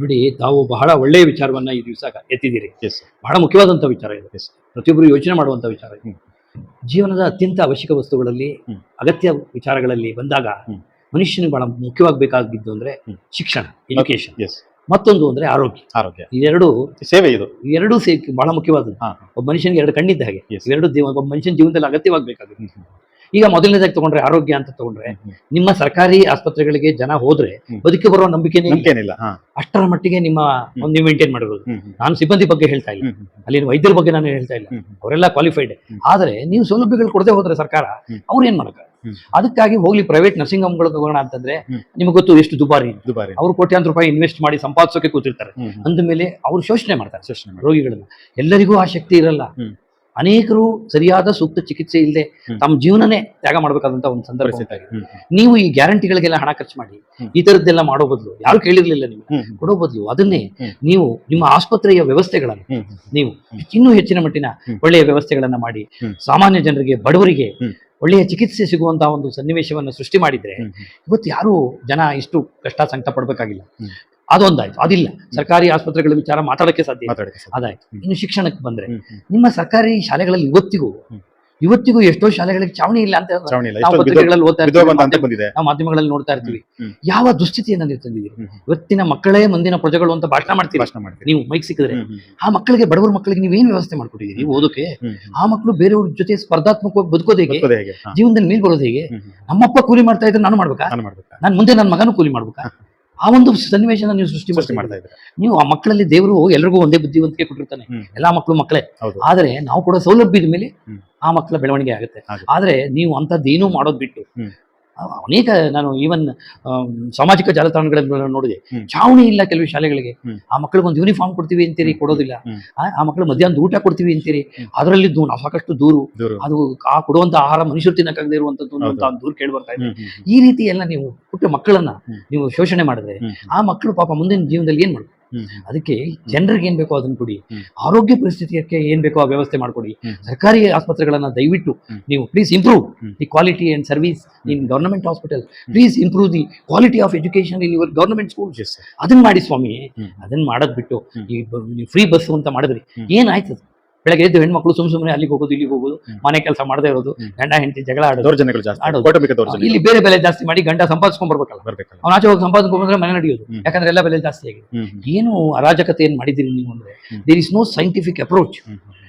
ನೋಡಿ ತಾವು ಬಹಳ ಒಳ್ಳೆಯ ವಿಚಾರವನ್ನ ಈ ದಿವಸ ಎತ್ತಿದ್ದೀರಿ. ಎಸ್ ಬಹಳ ಮುಖ್ಯವಾದಂಥ ವಿಚಾರ ಇದೆ. ಪ್ರತಿಯೊಬ್ಬರು ಯೋಚನೆ ಮಾಡುವಂಥ ವಿಚಾರ ಇದು. ಜೀವನದ ಅತ್ಯಂತ ಅವಶ್ಯಕ ವಸ್ತುಗಳಲ್ಲಿ ಅಗತ್ಯ ವಿಚಾರಗಳಲ್ಲಿ ಬಂದಾಗ. ಮನುಷ್ಯನಿಗೆ ಬಹಳ ಮುಖ್ಯವಾಗಿ ಬೇಕಾಗಿದ್ದು ಅಂದ್ರೆ ಶಿಕ್ಷಣ ಎಜುಕೇಶನ್ ಮತ್ತೊಂದು ಅಂದ್ರೆ ಆರೋಗ್ಯ. ಆರೋಗ್ಯ. ಇದೆರಡು ಸೇವೆ ಇದು. ಎರಡು ಸೇ ಬಹಳ ಮುಖ್ಯವಾದದ್ದು. ಒಬ್ಬ ಮನುಷ್ಯನಿಗೆ ಎರಡು ಕಣ್ಣಿದ್ದ ಹಾಗೆ. ಎರಡು ಒಬ್ಬ ಮನುಷ್ಯನ ಜೀವನದಲ್ಲಿ ಅಗತ್ಯವಾಗಬೇಕಾಗುತ್ತೆ ಈಗ ಮೊದಲನೇದಾಗಿ ತಗೊಂಡ್ರೆ ಆರೋಗ್ಯ ಅಂತ ತಗೊಂಡ್ರೆ. ನಿಮ್ಮ ಸರ್ಕಾರಿ ಆಸ್ಪತ್ರೆಗಳಿಗೆ ಜನ ಹೋದ್ರೆ. ಬದುಕಿ ಬರುವ ನಂಬಿಕೆನೇ ಅಷ್ಟರ ಮಟ್ಟಿಗೆ ನಿಮ್ಮ ಒಂದು ನೀವು ಮೇಂಟೈನ್ ಮಾಡಿರೋದು ನಾನು ಸಿಬ್ಬಂದಿ ಬಗ್ಗೆ ಹೇಳ್ತಾ ಇಲ್ಲ. ಅಲ್ಲಿನ ವೈದ್ಯರ ಬಗ್ಗೆ ನಾನು ಹೇಳ್ತಾ ಇಲ್ಲ. ಅವರೆಲ್ಲ ಕ್ವಾಲಿಫೈಡ್. ಆದ್ರೆ ನೀವು ಸೌಲಭ್ಯಗಳು ಕೊಡದೆ ಹೋದ್ರೆ ಸರ್ಕಾರ. ಅವ್ರು ಏನ್ ಮಾಡಕ. ಅದಕ್ಕಾಗಿ ಹೋಗ್ಲಿ ಪ್ರೈವೇಟ್ ನರ್ಸಿಂಗ್ ಹೋಮ್ಗಳಿಗೆ ಹೋಗೋಣ ಅಂತಂದ್ರೆ. ನಿಮ್ಗೆ ಗೊತ್ತು ಎಷ್ಟು ದುಬಾರಿ ದುಬಾರಿ. ಅವ್ರು ಕೋಟ್ಯಾಂತರ ರೂಪಾಯಿ ಇನ್ವೆಸ್ಟ್ ಮಾಡಿ ಸಂಪಾದಿಸೋಕೆ ಕೂತಿರ್ತಾರೆ. ಅಂದ ಮೇಲೆ ಅವ್ರು ಶೋಷಣೆ ಮಾಡ್ತಾರೆ ಶೋಷಣೆ. ರೋಗಿಗಳನ್ನ. ಎಲ್ಲರಿಗೂ ಆ ಶಕ್ತಿ ಇರಲ್ಲ. ಅನೇಕರು ಸರಿಯಾದ ಸೂಕ್ತ ಚಿಕಿತ್ಸೆ ಇಲ್ಲದೆ. ತಮ್ಮ ಜೀವನನೇ ತ್ಯಾಗ ಮಾಡಬೇಕಾದಂತ ಒಂದು ಸಂದರ್ಭ ನೀವು ಈ ಗ್ಯಾರಂಟಿಗಳಿಗೆಲ್ಲ ಹಣ ಖರ್ಚು ಮಾಡಿ ಈ ತರದ್ದೆಲ್ಲ ಮಾಡೋ ಬದಲು ಯಾರು ಕೇಳಿರ್ಲಿಲ್ಲ ಹ್ಮ್, ಕೊಡೋ ಬದಲು. ಅದನ್ನೇ ನೀವು ನಿಮ್ಮ ಆಸ್ಪತ್ರೆಯ ವ್ಯವಸ್ಥೆಗಳನ್ನು. ನೀವು ಇನ್ನೂ ಹೆಚ್ಚಿನ ಮಟ್ಟಿನ ಒಳ್ಳೆಯ ವ್ಯವಸ್ಥೆಗಳನ್ನ ಮಾಡಿ ಸಾಮಾನ್ಯ ಜನರಿಗೆ ಬಡವರಿಗೆ. ಒಳ್ಳೆಯ ಚಿಕಿತ್ಸೆ ಸಿಗುವಂತಹ ಒಂದು ಸನ್ನಿವೇಶವನ್ನು ಸೃಷ್ಟಿ ಮಾಡಿದ್ರೆ. ಇವತ್ತು ಯಾರು ಜನ ಇಷ್ಟು ಕಷ್ಟ ಸಂಕಟ ಪಡ್ಬೇಕಾಗಿಲ್ಲ. ಅದೊಂದಾಯ್ತು ಅದಿಲ್ಲ ಸರ್ಕಾರಿ ಆಸ್ಪತ್ರೆಗಳ ವಿಚಾರ ಮಾತಾಡಕ್ಕೆ ಸಾಧ್ಯ ಅದಾಯ್ತು. ಇನ್ನು ಶಿಕ್ಷಣಕ್ಕೆ ಬಂದ್ರೆ. ನಿಮ್ಮ ಸರ್ಕಾರಿ ಶಾಲೆಗಳಲ್ಲಿ ಇವತ್ತಿಗೂ. ಇವತ್ತಿಗೂ ಎಷ್ಟೋ ಶಾಲೆಗಳಿಗೆ ಚಾವಣಿ ಇಲ್ಲ ಅಂತ ನಾವು ಪತ್ರಿಕೆಗಳಲ್ಲಿ ಓದ್ತಾ ಇರ್ತೀವಿ ನಾವು ಮಾಧ್ಯಮಗಳಲ್ಲಿ ನೋಡ್ತಾ ಇರ್ತೀವಿ. ಯಾವ ದುಸ್ಥಿತಿಯನ್ನ ನೀವು ತಂದಿದ್ದೀರಿ. ಇವತ್ತಿನ ಮಕ್ಕಳೇ ಮುಂದಿನ ಪ್ರಜೆಗಳು ಅಂತ ಭಾಷಣ ಮಾಡ್ತೀವಿ ನೀವು ಮೈಕ್ ಸಿಕ್ಕಿದ್ರೆ. ಆ ಮಕ್ಕಳಿಗೆ ಬಡವರ ಮಕ್ಕಳಿಗೆ ನೀವೇನು ವ್ಯವಸ್ಥೆ ಮಾಡ್ಕೊಟ್ಟಿದ್ದೀರಿ? ಓದೋಕೆ. ಆ ಮಕ್ಕಳು ಬೇರೆಯವ್ರ ಜೊತೆ ಸ್ಪರ್ಧಾತ್ಮಕವಾಗಿ ಬದುಕೋದು ಹೇಗೆ. ಜೀವನದಲ್ಲಿ ಮೇಲ್ ಬರೋದು ಹೇಗೆ. ನಮ್ಮಪ್ಪ ಕೂಲಿ ಮಾಡ್ತಾ ಇದ್ರೆ ನಾನು ಮಾಡ್ಬೇಕಾ? ನಾನು ಮಾಡ್ಬೇಕಾ? ನಾನು ಮುಂದೆ ನನ್ನ ಮಗನೂ ಕೂಲಿ ಮಾಡ್ಬೇಕಾ? ಆ ಒಂದು ಸನ್ನಿವೇಶನ ನೀವು ಸೃಷ್ಟಿ ಸೃಷ್ಟಿ ಮಾಡ್ತಾ ಇದ್ದೀರಿ. ಇದ್ರೆ ನೀವು ಆ ಮಕ್ಕಳಲ್ಲಿ ದೇವರು ಎಲ್ರಿಗೂ ಒಂದೇ ಬುದ್ಧಿವಂತಿಕೆ ಕೊಟ್ಟಿರ್ತಾನೆ. ಎಲ್ಲಾ ಮಕ್ಕಳು ಮಕ್ಕಳೇ ಆದ್ರೆ ನಾವು ಕೂಡ ಸೌಲಭ್ಯದ ಮೇಲೆ ಆ ಮಕ್ಕಳ ಬೆಳವಣಿಗೆ ಆಗುತ್ತೆ. ಆದ್ರೆ ನೀವು ಅಂತದ್ದೇನೂ ಮಾಡೋದ್ ಬಿಟ್ಟು ಅನೇಕ ನಾನು ಈವನ್ ಸಾಮಾಜಿಕ ಜಾಲತಾಣಗಳಲ್ಲಿ ನೋಡಿದೆ. ಛಾವಣಿ ಚಾವಣಿ ಇಲ್ಲ ಕೆಲವು ಶಾಲೆಗಳಿಗೆ. ಆ ಮಕ್ಕಳಿಗೆ ಒಂದು ಯೂನಿಫಾರ್ಮ್ ಕೊಡ್ತೀವಿ ಅಂತೀರಿ ಕೊಡೋದಿಲ್ಲ. ಆ ಮಕ್ಕಳು ಮಧ್ಯಾಹ್ನದ ಊಟ ಕೊಡ್ತೀವಿ ಅಂತೀರಿ. ಅದರಲ್ಲಿ ಸಾಕಷ್ಟು ದೂರು. ಅದು ಆ ಕೊಡುವಂತ ಆಹಾರ ಮನುಷ್ಯರು ತಿನ್ನಕ್ಕಾಗದೇ ಇರುವಂತದ್ದು ದೂರ ಕೇಳಿ ಬರ್ತಾ ಇದೆ. ಈ ರೀತಿ ಎಲ್ಲ ನೀವು ಪುಟ್ಟ ಮಕ್ಕಳನ್ನ ನೀವು ಶೋಷಣೆ ಮಾಡಿದ್ರೆ ಆ ಮಕ್ಕಳು ಪಾಪ ಮುಂದಿನ ಜೀವನದಲ್ಲಿ ಏನ್ ಹ್ಮ್. ಅದಕ್ಕೆ ಜನರಿಗೆ ಏನ್ ಬೇಕೋ ಅದನ್ನ ಕೊಡಿ. ಆರೋಗ್ಯ ಪರಿಸ್ಥಿತಿಯಕ್ಕೆ ಏನ್ ಬೇಕೋ ಆ ವ್ಯವಸ್ಥೆ ಮಾಡ್ಕೊಡಿ. ಸರ್ಕಾರಿ ಆಸ್ಪತ್ರೆಗಳನ್ನ ದಯವಿಟ್ಟು ನೀವು please improve. The quality and service in government hospital please improve the quality of education in your government schools ಅದನ್ನ ಮಾಡಿ ಸ್ವಾಮಿ. ಅದನ್ನ ಮಾಡೋದ್ ಬಿಟ್ಟು. ಈ ಫ್ರೀ ಬಸ್ ಅಂತ ಮಾಡಿದ್ರಿ. ಹ್ಮ್. ಬೆಳಗ್ಗೆ ಎದ್ದು ಹೆಣ್ಮಕ್ಳು ಸುಮ್ ಸುಮ್ಮನೆ ಅಲ್ಲಿಗೆ ಹೋಗೋದು ಇಲ್ಲಿಗೆ ಹೋಗೋದು ಮನೆ ಕೆಲಸ ಮಾಡದೇ ಇರೋದು ಗಂಡ ಹೆಂಡತಿ ಜಗಳ ಆಡೋದು. ದೌರ್ಜನ್ಯಗಳು ಜಾಸ್ತಿ. ಆಡೋದು. ಕೌಟುಂಬಿಕ ದೌರ್ಜನ್ಯ ಇಲ್ಲಿ ಬೇರೆ ಬೆಲೆ ಜಾಸ್ತಿ ಮಾಡಿ ಗಂಡ ಸಂಪಾದಿಸ್ಕೊಂಡ್ ಬರ್ಬೇಕಲ್ಲ. ಬರ್ಬೇಕಲ್ಲ. ಅವ್ನ ಆಚೆ ಹೋಗಿ ಸಂಪಾದಿಸ್ಕೊಂಡ್ ಬಂದ್ರೆ ಮನೆ ನಡೆಯೋದು. ಯಾಕಂದ್ರೆ ಎಲ್ಲ ಬೆಲೆ ಜಾಸ್ತಿ ಆಗಿದೆ. ಏನು ಅರಾಜಕತೆ ಏನ್ ಮಾಡಿದ್ದೀರಿ ನೀವು ಅಂದ್ರೆ. There is no scientific approach.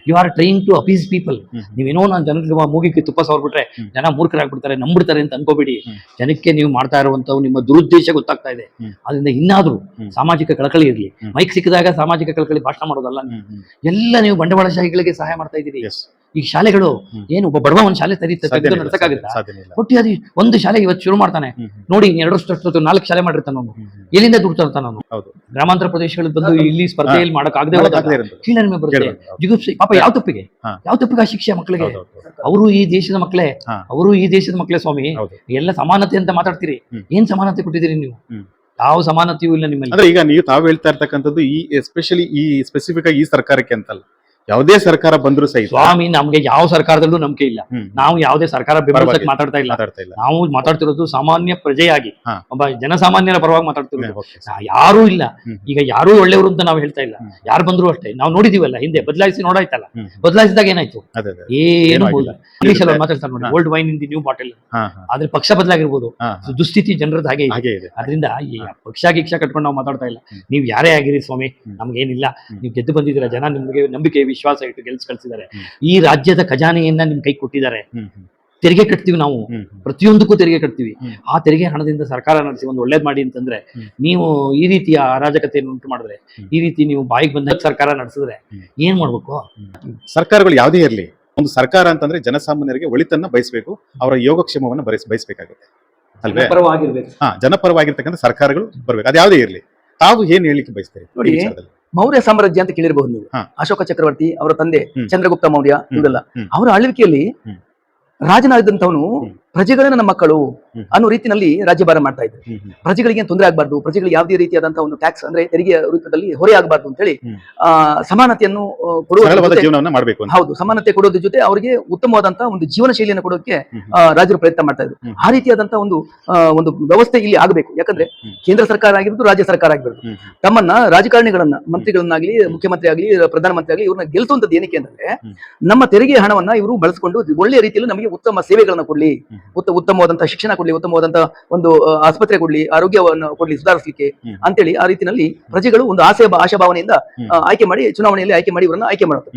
You are trying to appease people. ನೀವೇನೋ ನಾನು ಜನರಿಗೆ ಮೂಗಿಗೆ ತುಪ್ಪ ಸವರ್ಬಿಟ್ರೆ ಬಿಟ್ರೆ ಜನ ಮೂರ್ಖರಾಗ್ಬಿಡ್ತಾರೆ ನಂಬಿಡ್ತಾರೆ ಅಂತ ಅನ್ಕೋಬೇಡಿ. ಜನಕ್ಕೆ ನೀವು ಮಾಡ್ತಾ ಇರುವಂತವು ನಿಮ್ಮ ದುರುದ್ದೇಶ ಗೊತ್ತಾಗ್ತಾ ಇದೆ. ಅದರಿಂದ ಇನ್ನಾದ್ರೂ ಸಾಮಾಜಿಕ ಕಳಕಳಿ ಇರಲಿ. ಮೈಕ್ ಸಿಕ್ಕಿದಾಗ ಸಾಮಾಜಿಕ ಕಳಕಳಿ ಭಾಷಣ ಮಾಡೋದಲ್ಲ. ಎಲ್ಲ ನೀವು ಬಂಡವಾಳಶಾಹಿಗಳಿಗೆ ಸಹಾಯ ಮಾಡ್ತಾ ಇದ್ದೀರಿ. ಈಗ ಶಾಲೆಗಳು. ಏನು ಒಬ್ಬ ಬಡವ ಒಂದು ಶಾಲೆ ತರಿ ನಡ್ಸಕ್ಕಾಗುತ್ತೆ ಅದು ಒಂದು ಶಾಲೆ ಇವತ್ತು ಶುರು ಮಾಡ್ತಾನೆ ನೋಡಿ ಎರಡು ವರ್ಷ ನಾಲ್ಕು ಶಾಲೆ ಮಾಡಿರ್ತಾನೆ ಅವನು. ಎಲ್ಲಿಂದ ದುಡ್ಡು ತರ್ತಾನೆ ಅವನು ಹೌದು. ಗ್ರಾಮಾಂತರ ಪ್ರದೇಶಗಳಲ್ಲಿ ಬಂದು ಇಲ್ಲಿ ಸ್ಪರ್ಧೆಯಲ್ಲಿ ಮಾಡಕ್ ಆಗದೆ. ಕೀಳರಿಮೆ ಬರುತ್ತೆ. ಜಿಗುಪ್ಸೆ ಪಾಪ ಯಾವ ತಪ್ಪಿಗೆ. ಯಾವ ತಪ್ಪಿಗೆ ಆ ಶಿಕ್ಷೆ ಮಕ್ಕಳಿಗೆ. ಅವರು ಈ ದೇಶದ ಮಕ್ಕಳೇ ಅವರು ಈ ದೇಶದ ಮಕ್ಕಳೇ ಸ್ವಾಮಿ. ಎಲ್ಲ ಸಮಾನತೆ ಅಂತ ಮಾತಾಡ್ತೀರಿ. ಏನ್ ಸಮಾನತೆ ಕೊಟ್ಟಿದ್ದೀರಿ ನೀವು. ಯಾವ ಸಮಾನತೆಯೂ ಇಲ್ಲ ನಿಮ್ಮಲ್ಲಿ ಅಂದ್ರೆ ಈಗ ನೀವು ತಾವು ಹೇಳ್ತಾ ಇರ್ತಕ್ಕಂಥದ್ದು ಈ ಎಸ್ಪೆಷಲಿ ಈ ಸ್ಪೆಸಿಫಿಕ್ ಆಗಿ ಈ ಸರ್ಕಾರಕ್ಕೆ ಅಂತಲ್ಲ ಯಾವುದೇ ಸರ್ಕಾರ ಬಂದ್ರು ಸಹ ಸ್ವಾಮಿ ನಮ್ಗೆ ಯಾವ ಸರ್ಕಾರದಲ್ಲೂ ನಂಬಿಕೆ ಇಲ್ಲ. ನಾವು ಯಾವುದೇ ಸರ್ಕಾರ ಬೆಂಬಲಿಸಕ್ಕೆ ಮಾತಾಡ್ತಾ ಇಲ್ಲ. ನಾವು ಮಾತಾಡ್ತಿರೋದು ಸಾಮಾನ್ಯ ಪ್ರಜೆಯಾಗಿ. ಒಬ್ಬ ಜನಸಾಮಾನ್ಯರ ಪರವಾಗಿ ಮಾತಾಡ್ತಿರೋದು. ಯಾರು ಇಲ್ಲ. ಈಗ ಯಾರು ಒಳ್ಳೆಯವರು ಅಂತ ನಾವು ಹೇಳ್ತಾ ಇಲ್ಲ. ಯಾರು ಬಂದ್ರು ಅಷ್ಟೇ. ನಾವು ನೋಡಿದೀವಲ್ಲ ಹಿಂದೆ ಬದಲಾಯಿಸಿ ನೋಡಾಯ್ತಲ್ಲ. ಬದಲಾಯಿಸಿದಾಗ ಏನಾಯ್ತು? ಏನು. ಇಂಗ್ಲಿಷ್ ಅಲ್ಲಿ ಮಾತಾಡ್ತಾರೆ ನೋಡಿ. Old wine in the new bottle ಆದ್ರೆ ಪಕ್ಷ ಬದಲಾಗಿರ್ಬೋದು. ದುಸ್ಥಿತಿ ಜನರದ್ದು ಹಾಗೆ ಇದೆ. ಅದರಿಂದ ಈ ಪಕ್ಷ ಗಿಕ್ಷ ಕಟ್ಕೊಂಡು ನಾವು ಮಾತಾಡ್ತಾ ಇಲ್ಲ. ನೀವು ಯಾರೇ ಆಗಿರಿ ಸ್ವಾಮಿ ನಮ್ಗೆ ಏನಿಲ್ಲ. ಹ್ಮ್. ನೀವು ಗೆದ್ದು ಬಂದಿದ್ದೀರಾ ಜನ ನಿಮಗೆ ನಂಬಿಕೆ ವಿಶ್ವಾಸ ಇಟ್ಟು ಗೆಲ್ಸ್ ಕಳ್ಸಿದ್ದಾರೆ ಈ ರಾಜ್ಯದ ಖಜಾನೆಯನ್ನ ನಿಮ್ ಕೈ ಕೊಟ್ಟಿದ್ದಾರೆ. ತೆರಿಗೆ ಕಟ್ತೀವಿ ನಾವು. ಪ್ರತಿಯೊಂದಕ್ಕೂ ತೆರಿಗೆ ಕಟ್ತೀವಿ. ಆ ತೆರಿಗೆ ಹಣದಿಂದ ಸರ್ಕಾರ ನಡೆಸಿ ಒಂದು ಒಳ್ಳೇದ್ ಮಾಡಿ ಅಂತಂದ್ರೆ ನೀವು ಈ ರೀತಿಯ ಅರಾಜಕತೆಯನ್ನು ಉಂಟು ಮಾಡಿದ್ರೆ ಈ ರೀತಿ ನೀವು ಬಾಯಿಗೆ ಬಂದ ಸರ್ಕಾರ ನಡೆಸಿದ್ರೆ. ಏನ್ ಮಾಡ್ಬೇಕು? ಸರ್ಕಾರಗಳು ಯಾವುದೇ ಇರಲಿ ಒಂದು ಸರ್ಕಾರ ಅಂತಂದ್ರೆ ಜನಸಾಮಾನ್ಯರಿಗೆ ಒಳಿತನ್ನ ಬಯಸಬೇಕು ಅವರ ಯೋಗಕ್ಷೇಮವನ್ನು ಬಯಸ್ ಬಯಸಬೇಕಾಗುತ್ತೆ. ಅಲ್ವೇ? ಪರವಾಗಿರ್ಬೇಕು ಹಾ ಜನಪರವಾಗಿರ್ತಕ್ಕಂಥ ಸರ್ಕಾರಗಳು ಬರ್ಬೇಕು. ಅದು ಯಾವುದೇ ಇರಲಿ. ತಾವು ಏನ್ ಹೇಳಿಕ್ಕೆ ಬಯಸ್ತೀರಿ ನೋಡಿ? ಮೌರ್ಯ ಸಾಮ್ರಾಜ್ಯ ಅಂತ ಕೇಳಿರಬಹುದು ನೀವು. ಅಶೋಕ ಚಕ್ರವರ್ತಿ ಅವರ ತಂದೆ ಚಂದ್ರಗುಪ್ತ ಮೌರ್ಯ ಇದೆಲ್ಲ ಇವರೆಲ್ಲ ಅವರ ಆಳ್ವಿಕೆಯಲ್ಲಿ ಹ್ಮ್. ರಾಜನಾಗಿದ್ದಂಥವನು ನಮ್ಮ ಪ್ರಜೆಗಳೇ ನನ್ನ ಮಕ್ಕಳು. ಅನ್ನೋ ರೀತಿಯಲ್ಲಿ ರಾಜ್ಯಭಾರ ಮಾಡ್ತಾ ಇದ್ರು. ಪ್ರಜೆಗಳಿಗೆ ತೊಂದರೆ ಆಗಬಾರ್ದು ಪ್ರಜೆಗಳಿಗೆ ಯಾವುದೇ ರೀತಿಯಾದಂತಹ ಒಂದು ಟ್ಯಾಕ್ಸ್ ಅಂದ್ರೆ ತೆರಿಗೆ ರೂಪದಲ್ಲಿ ಹೊರೆ ಆಗಬಾರ್ದು ಅಂತ ಹೇಳಿ ಆ ಸಮಾನತೆಯನ್ನು ಕೊಡುವ ಹೌದು ಸಮಾನತೆ ಕೊಡೋದ್ರ ಜೊತೆ ಅವರಿಗೆ ಉತ್ತಮವಾದಂತಹ ಒಂದು ಜೀವನ ಶೈಲಿಯನ್ನು ಕೊಡೋಕೆ. ರಾಜರು ಪ್ರಯತ್ನ ಮಾಡ್ತಾ ಇದ್ರು. ಆ ರೀತಿಯಾದಂತಹ ಒಂದು ಒಂದು ವ್ಯವಸ್ಥೆ ಇಲ್ಲಿ ಆಗಬೇಕು. ಯಾಕಂದ್ರೆ ಕೇಂದ್ರ ಸರ್ಕಾರ ಆಗಿರ್ಬೋದು ರಾಜ್ಯ ಸರ್ಕಾರ ಆಗಿರ್ಬೋದು ತಮ್ಮನ್ನ ರಾಜಕಾರಣಿಗಳನ್ನ ಮಂತ್ರಿಗಳನ್ನಾಗ್ಲಿ ಮುಖ್ಯಮಂತ್ರಿ ಆಗಲಿ ಪ್ರಧಾನಮಂತ್ರಿ ಆಗಲಿ ಇವ್ರನ್ನ ಗೆಲ್ಸುವಂತದ್ದು ಏನಕ್ಕೆ ಅಂದ್ರೆ ನಮ್ಮ ತೆರಿಗೆ ಹಣವನ್ನ ಇವರು ಬಳಸಿಕೊಂಡು ಒಳ್ಳೆಯ ರೀತಿಯಲ್ಲಿ ನಮಗೆ ಉತ್ತಮ ಸೇವೆಗಳನ್ನ ಕೊಡ್ಲಿ. ಉತ್ತ ಉತ್ತಮವಾದಂತಹ ಶಿಕ್ಷಣ ಕೊಡ್ಲಿ ಉತ್ತಮವಾದಂತಹ ಒಂದು ಆಸ್ಪತ್ರೆ ಕೊಡ್ಲಿ ಆರೋಗ್ಯವನ್ನು ಕೊಡ್ಲಿ ಸುಧಾರಿಸಲಿಕ್ಕೆ. ಅಂತೇಳಿ ಆ ರೀತಿಯಲ್ಲಿ ಪ್ರಜೆಗಳು ಒಂದು ಆಸೆ ಆಶಾಭಾವನೆಯಿಂದ ಭಾವನೆಯಿಂದ ಆಯ್ಕೆ ಮಾಡಿ ಚುನಾವಣೆಯಲ್ಲಿ ಆಯ್ಕೆ ಮಾಡಿ ಇವರನ್ನ ಆಯ್ಕೆ ಮಾಡುತ್ತೆ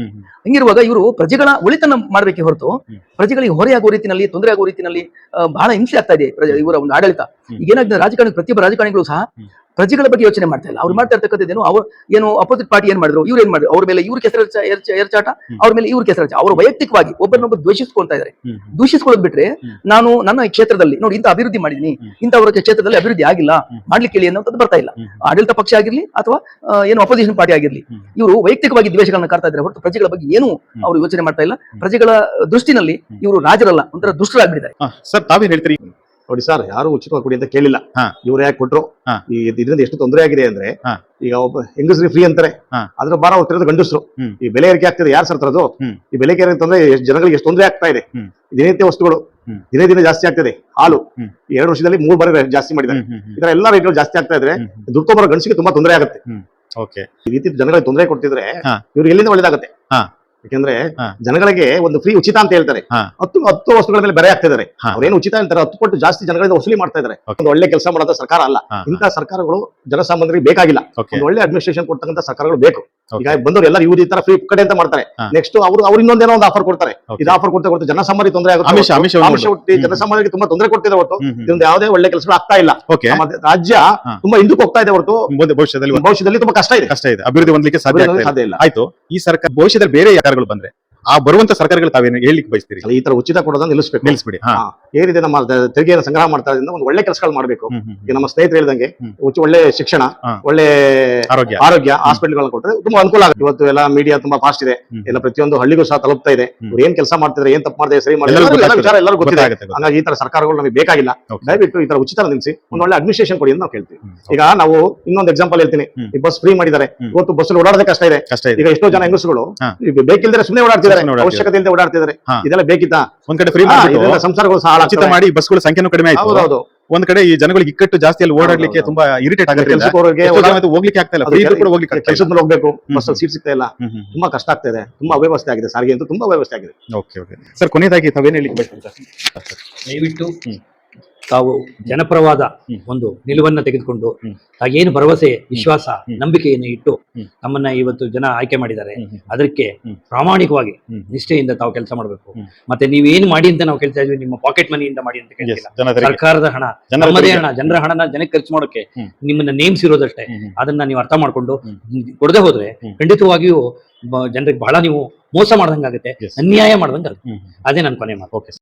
ಹಿಂಗಿರುವಾಗ ಇವರು ಪ್ರಜೆಗಳ ಒಳಿತನ್ನ ಮಾಡಬೇಕೆ ಹೊರತು. ಪ್ರಜೆಗಳಿಗೆ ಹೊರೆಯಾಗುವ ರೀತಿಯಲ್ಲಿ ತೊಂದರೆ ಆಗುವ ರೀತಿಯಲ್ಲಿ ಬಹಳ ಹಿಂಸೆ ಆಗ್ತಾ ಇದೆ ಪ್ರಜೆ- ಇವರ ಒಂದು ಆಡಳಿತ ಹ್ಮ್. ರಾಜಕಾರಣಿ ಪ್ರತಿಯೊಬ್ಬ ರಾಜಕಾರಣಿಗಳು ಸಹ. ಪ್ರಜೆಗಳ ಬಗ್ಗೆ ಯೋಚನೆ ಮಾಡ್ತಾ ಇಲ್ಲ. ಅವ್ರು ಮಾಡ್ತಾ ಇರ್ತಕ್ಕಂಥದ್ದೇನು ಅವ್ರು ಏನು ಅಪೋಸಿಟ್ ಪಾರ್ಟಿ ಏನ್ ಮಾಡಿದ್ರು? ಇವ್ರು ಏನ್ ಮಾಡಿದ್ರು? ಅವ್ರ ಮೇಲೆ ಇವ್ರ ಕೆಸರ ಎರಚಾಟ. ಅವ್ರ ಮೇಲೆ ಇವ್ರ ಕೆಸರ ಅವರು ವೈಯಕ್ತಿಕವಾಗಿ ಒಬ್ಬರನ್ನೊಬ್ಬರು ದ್ವೇಷಿಸ್ಕೊಳ್ತಾ ಇದ್ದಾರೆ. ದೂಷಿಸ್ಕೊಳ್ಳೋದು ಬಿಟ್ರೆ ನಾನು ನನ್ನ ಕ್ಷೇತ್ರದಲ್ಲಿ ನೋಡಿ ಇಂಥ ಅಭಿವೃದ್ಧಿ ಮಾಡಿದೀನಿ. ಇಂಥವ್ರ ಕ್ಷೇತ್ರದಲ್ಲಿ ಅಭಿವೃದ್ಧಿ ಆಗಿಲ್ಲ. ಮಾಡ್ಲಿಕ್ಕೆ ಹೇಳಿ ಅನ್ನೋದು ಬರ್ತಾ ಇಲ್ಲ. ಆಡಳಿತ ಪಕ್ಷ ಆಗಿರ್ಲಿ ಅಥವಾ ಏನು ಅಪೋಸಿಷನ್ ಪಾರ್ಟಿ ಆಗಿರ್ಲಿ. ಇವರು ವೈಯಕ್ತಿಕವಾಗಿ ದ್ವೇಷಗಳನ್ನ ಕಾಡ್ತಾ ಇದ್ದಾರೆ ಹೊರತು ಪ್ರಜೆಗಳ ಬಗ್ಗೆ ಏನು. ಅವರು ಯೋಚನೆ ಮಾಡ್ತಾ ಇಲ್ಲ. ಪ್ರಜೆಗಳ ದೃಷ್ಟಿನಲ್ಲಿ ಇವರು ರಾಜರಲ್ಲ ಒಂಥರ ದುಷ್ಟರಾಗ್ಬಿಟ್ಟಿದ್ದಾರೆ. ಸರ್ ತಾವೇನ್ ಹೇಳ್ತೀರಿ? ನೋಡಿ ಸರ್ ಯಾರು ಉಚಿತವಾಗಿ ಕೊಡಿ ಅಂತ ಕೇಳಿಲ್ಲ. ಇವ್ರು ಯಾಕೆ ಕೊಟ್ರು ಈ ಇದರಿಂದ ಎಷ್ಟು ತೊಂದರೆ ಆಗಿದೆ ಅಂದ್ರೆ ಈಗ ಒಬ್ಬ ಹೆಂಗಸ್ರಿಗೆ ಫ್ರೀ ಅಂತಾರೆ. ಅದ್ರ ಭಾರ ಹೋಗ್ತಿರೋದು ಗಂಡಸರು. ಈ ಬೆಲೆ ಏರಿಕೆ ಆಗ್ತಿದೆ ಯಾರು ಸರ್ ತರದು. ಈ ಬೆಲೆ ಏರಿಕೆ ತೊಂದರೆ ಎಷ್ಟು ಜನಗಳಿಗೆ ಎಷ್ಟು ತೊಂದರೆ ಆಗ್ತಾ ಇದೆ. ದಿನನಿತ್ಯ ವಸ್ತುಗಳು. ದಿನೇ ದಿನ ಜಾಸ್ತಿ ಆಗ್ತಿದೆ ಹಾಲು ಹ್ಮ್. ಎರಡು ವರ್ಷದಲ್ಲಿ ಮೂರು ಬಾರಿ ಜಾಸ್ತಿ ಮಾಡಿದ್ದಾರೆ. ಇದರ ಎಲ್ಲಾ ರೇಟ್ಗಳು ಜಾಸ್ತಿ ಆಗ್ತಾ ಇದ್ರೆ ಹ್ಮ್, ಹ್ಮ್. ದುಡ್ಡು ಬರೋ ಗಂಡಸಿಗೆ ತುಂಬಾ ತೊಂದರೆ ಆಗುತ್ತೆ ಓಕೆ ಈ ರೀತಿ ಜನಗಳಿಗೆ ತೊಂದರೆ ಕೊಡ್ತಿದ್ರೆ. ಇವ್ರು ಎಲ್ಲಿಂದ ಒಳ್ಳೇದಾಗುತ್ತೆ. ಯಾಕಂದ್ರೆ ಜನಗಳಿಗೆ ಒಂದು ಫ್ರೀ ಉಚಿತ ಅಂತ ಹೇಳ್ತಾರೆ. ಹತ್ತು ಹತ್ತು ವಸ್ತುಗಳ ಮೇಲೆ ಬೆರೆ ಆಗ್ತಿದ್ದಾರೆ. ಅವ್ರೇನು ಉಚಿತ ಅಂತಾರೆ ಹತ್ತು ಪಟ್ಟು ಜಾಸ್ತಿ ಜನಗಳಿಂದ ವಸೂಲಿ ಮಾಡ್ತಾ ಇದ್ದಾರೆ. ಒಂದು ಒಳ್ಳೆ ಕೆಲಸ ಮಾಡೋದ ಸರ್ಕಾರ ಅಲ್ಲ ಇಂತಹ ಸರ್ಕಾರಗಳು ಜನಸಾಮಾನ್ಯರಿಗೆ ಬೇಕಾಗಿಲ್ಲ ಒಂದು ಒಳ್ಳೆ ಅಡ್ಮಿನಿಸ್ಟ್ರೇಷನ್ ಕೊಡ್ತಕ್ಕಂಥ ಸರ್ಕಾರಗಳು ಬೇಕು. ಈಗ ಬಂದವರು ಎಲ್ಲರೂ ಇವ್ರು ಈ ತರ ಫ್ರೀ ಕಡೆ ಅಂತ ಮಾಡ್ತಾರೆ. ನೆಕ್ಸ್ಟ್ ಅವರು ಅವ್ರು ಇನ್ನೊಂದೇನೋ ಒಂದು ಆಫರ್ ಕೊಡ್ತಾರೆ. ಇದು ಆಫರ್ ಕೊಡ್ತಾ ಕೊಡ್ತಾ ಜನಸಾಮಾನ್ಯ ತೊಂದರೆ ಆಗುತ್ತೆ ಆಮಿಷ ಹುಟ್ಟಿ. ಜನಸಾಮಾನ್ಯರಿಗೆ ತುಂಬಾ ತೊಂದರೆ ಕೊಡ್ತಿದೆ ಹೊರತು. ಇದೊಂದು ಯಾವುದೇ ಒಳ್ಳೆ ಕೆಲಸಗಳು ಆಗ್ತಾ ಇಲ್ಲ. ರಾಜ್ಯ ತುಂಬಾ ಹಿಂದಕ್ಕೆ ಹೋಗ್ತಾ ಇದೆ ಹೊರತು ಭವಿಷ್ಯದಲ್ಲಿ ಭವಿಷ್ಯದಲ್ಲಿ ತುಂಬಾ ಕಷ್ಟ ಇದೆ. ಕಷ್ಟ ಇದೆ. ಅಭಿವೃದ್ಧಿ ಹೊಂದಲಿಕ್ಕೆ ಸಾಧ್ಯ ಇಲ್ಲ. ಆಯ್ತು. ಈ ಸರ್ಕಾರ ಭವಿಷ್ಯದಲ್ಲಿ ಬೇರೆ ಯಾರು ಬಂದ್ರೆ? ಆ ಬರುವಂತ ಸರ್ಕಾರಗಳು ತಾವೇನು ಹೇಳಿಕ್ ಬಯಸ್ತೀರಿ ಈ ತರ ಉಚಿತ ಕೊಡೋದನ್ನ ನಿಲ್ಲಿಸಬೇಕು ನಿಲ್ಲಿಸ್ಬಿಡಿ ಹಾ ಹಾ. ಏನಿದೆ ನಮ್ಮ ದ- ತೆರಿಗೆಯನ್ನು ಸಂಗ್ರಹ ಮಾಡ್ತಾ ಇದ್ರಿಂದ ಒಂದು ಒಳ್ಳೆ ಕೆಲಸಗಳು ಮಾಡಬೇಕು ಹ್ಮ್, ಹ್ಮ್, ಈಗ ನಮ್ಮ ಸ್ನೇಹಿತರು ಹೇಳಿದಂಗೆ. ಉಚ್ಚ- ಒಳ್ಳೆ ಶಿಕ್ಷಣ ಹಾ. ಒಳ್ಳೆ ಆರೋಗ್ಯ ಆರೋಗ್ಯ ಹಾಸ್ಪಿಟಲ್ಗಳನ್ನ ಕೊಟ್ಟರೆ ತುಂಬಾ ಅನುಕೂಲ ಆಗುತ್ತೆ ಇವತ್ತು ಎಲ್ಲ ಮೀಡಿಯಾ ತುಂಬಾ ಫಾಸ್ಟ್ ಇದೆ ಹ್ಮ್. ಎಲ್ಲ ಪ್ರತಿಯೊಂದು ಹಳ್ಳಿಗೂ ಸಹ ತಲುಪ್ತಾ ಇದೆ ಹ್ಮ್. ಇವ್ರು ಏನ್ ಕೆಲಸ ಮಾಡ್ತಿದ್ರೆ ಏನ್ ತಪ್ಪು ಮಾಡಿದ್ರೆ ಸರಿ ಮಾಡಿದ್ರೆ ಎಲ್ಲರಿಗೂ ಎಲ್ಲ ಗೊತ್ತಾಗ್ತದೆ. ವಿಚಾರ ಎಲ್ಲರೂ ಗೊತ್ತಿದೆ ಗೊತ್ತಾಗುತ್ತೆ, ಗೊತ್ತಾಗುತ್ತೆ. ಹಂಗಾಗಿ ಈ ತರ ಸರ್ಕಾರಗಳು ನಮಗೆ ಬೇಕಾಗಿಲ್ಲ Okay. ದಯವಿಟ್ಟು ಈ ತರ ಉಚಿತ ನಿಲ್ಲಿಸಿ ಒಂದು ಒಳ್ಳೆ ಅಡ್ಮಿನಿಸ್ಟ್ರೇಷನ್ ಕೊಡಿ ಅಂತ ನಾವು ಕೇಳ್ತೀವಿ ಹ್ಮ್. ಈಗ ನಾವು ಇನ್ನೊಂದು ಎಕ್ಸಾಂಪಲ್ ಹೇಳ್ತೀನಿ ಹ್ಮ್. ಈ ಬಸ್ ಫ್ರೀ ಮಾಡಿದ್ದಾರೆ ಹ್ಮ್. ಇವತ್ತು ಬಸ್ ಓಡಾಡೋದೇ ಕಷ್ಟ ಇದೆ ಕಷ್ಟ ಇದೆ ಈಗ ಎಷ್ಟೋ ಜನ ಹೆಂಗಸುಗಳು ಹಾ. ಈಗ ಬೇಕಿಲ್ದರೆ ಸುಮ್ಮನೆ ಓಡಾಡ್ತಿದ್ದಾರೆ ಓಡಾಡ್ತಿದ್ದಾರೆ. ಅವಶ್ಯಕತೆ ಇಲ್ಲದೆ ಓಡಾಡ್ತಿದ್ದಾರೆ. ಇದೆಲ್ಲ ಬೇಕಿತ್ತಾ? ಒಂದ್ ಕಡೆ ಫ್ರೀ ಸಂಸಾರಗಳು ಉಚಿತ ಮಾಡಿ ಬಸ್ಗಳ ಸಂಖ್ಯೆನೂ ಕಡಿಮೆ ಆಯ್ತು. ಒಂದ್ ಕಡೆ ಈ ಜನಗಳಿಗೆ ಇಕ್ಕಟ್ಟು ಜಾಸ್ತಿ ಅಲ್ಲಿ ಓಡಾಡ್ಲಿಕ್ಕೆ ತುಂಬಾ ಇರಿಟೇಟ್ ಆಗುತ್ತೆ ಹೋಗ್ಲಿಕ್ಕೆ ಆಗ್ತಾ ಇಲ್ಲ. ಅದು ಫ್ರೀ ಕೂಡ ಹೋಗ್ಲಿಕ್ಕೆ ಆಗ್ತಾ ಇಲ್ಲ. ಕೆಲ್ಸದ ಮೇಲೆ ಹೋಗ್ಬೇಕು. ಬಸ್ ಸೀಟ್ ಸಿಗ್ತಾ ಇಲ್ಲ. ತುಂಬಾ ಕಷ್ಟ ಆಗ್ತಾ ಇದೆ. ತುಂಬಾ ಅವ್ಯವಸ್ಥೆ ಆಗಿದೆ. ಸಾರಿಗೆ ಅಂತ ತುಂಬಾ ವ್ಯವಸ್ಥೆ ಆಗಿದೆ. ಓಕೆ ಓಕೆ ಸರ್ ಕೊನೆಯದಾಗಿ ತಾವೇನ್ ಹೇಳಿಕ್ ಬೇಕು ಸರ್. ದಯವಿಟ್ಟು. ತಾವು ಜನಪರವಾದ ಒಂದು ನಿಲುವನ್ನ ತೆಗೆದುಕೊಂಡು. ತಾಗೇನು ಭರವಸೆ ವಿಶ್ವಾಸ. ನಂಬಿಕೆಯನ್ನು ಇಟ್ಟು ನಮ್ಮನ್ನ ಇವತ್ತು ಜನ ಆಯ್ಕೆ ಮಾಡಿದ್ದಾರೆ. ಅದಕ್ಕೆ ಪ್ರಾಮಾಣಿಕವಾಗಿ. ನಿಷ್ಠೆಯಿಂದ ತಾವು ಕೆಲಸ ಮಾಡಬೇಕು. ಮತ್ತೆ ನೀವೇನು ಮಾಡಿ ಅಂತ ನಾವು ಕೇಳ್ತಾ ಇದ್ವಿ ನಿಮ್ಮ ಪಾಕೆಟ್ ಮನಿಯಿಂದ ಮಾಡಿ ಅಂತ ಕೇಳ್ತಿಲ್ಲ ಸರ್ಕಾರದ ಹಣ ನಮ್ಮದೇ ಹಣ ಜನರ ಹಣನ ಜನಕ್ಕೆ ಖರ್ಚು ಮಾಡೋಕೆ ನಿಮ್ಮನ್ನ ನೇಮಿಸಿರೋದಷ್ಟೇ. ಅದನ್ನ ನೀವು ಅರ್ಥ ಮಾಡ್ಕೊಂಡು. ಕೊಡದೆ ಹೋದ್ರೆ ಖಂಡಿತವಾಗಿಯೂ ಜನರಿಗೆ ಬಹಳ ನೀವು ಮೋಸ ಮಾಡ್ದಂಗಾಗುತ್ತೆ. ಅನ್ಯಾಯ ಮಾಡ್ದಂಗಾಗುತ್ತೆ. ಅದೇ ನನ್ನ ಕೊನೆ ಮಾತು ಓಕೆ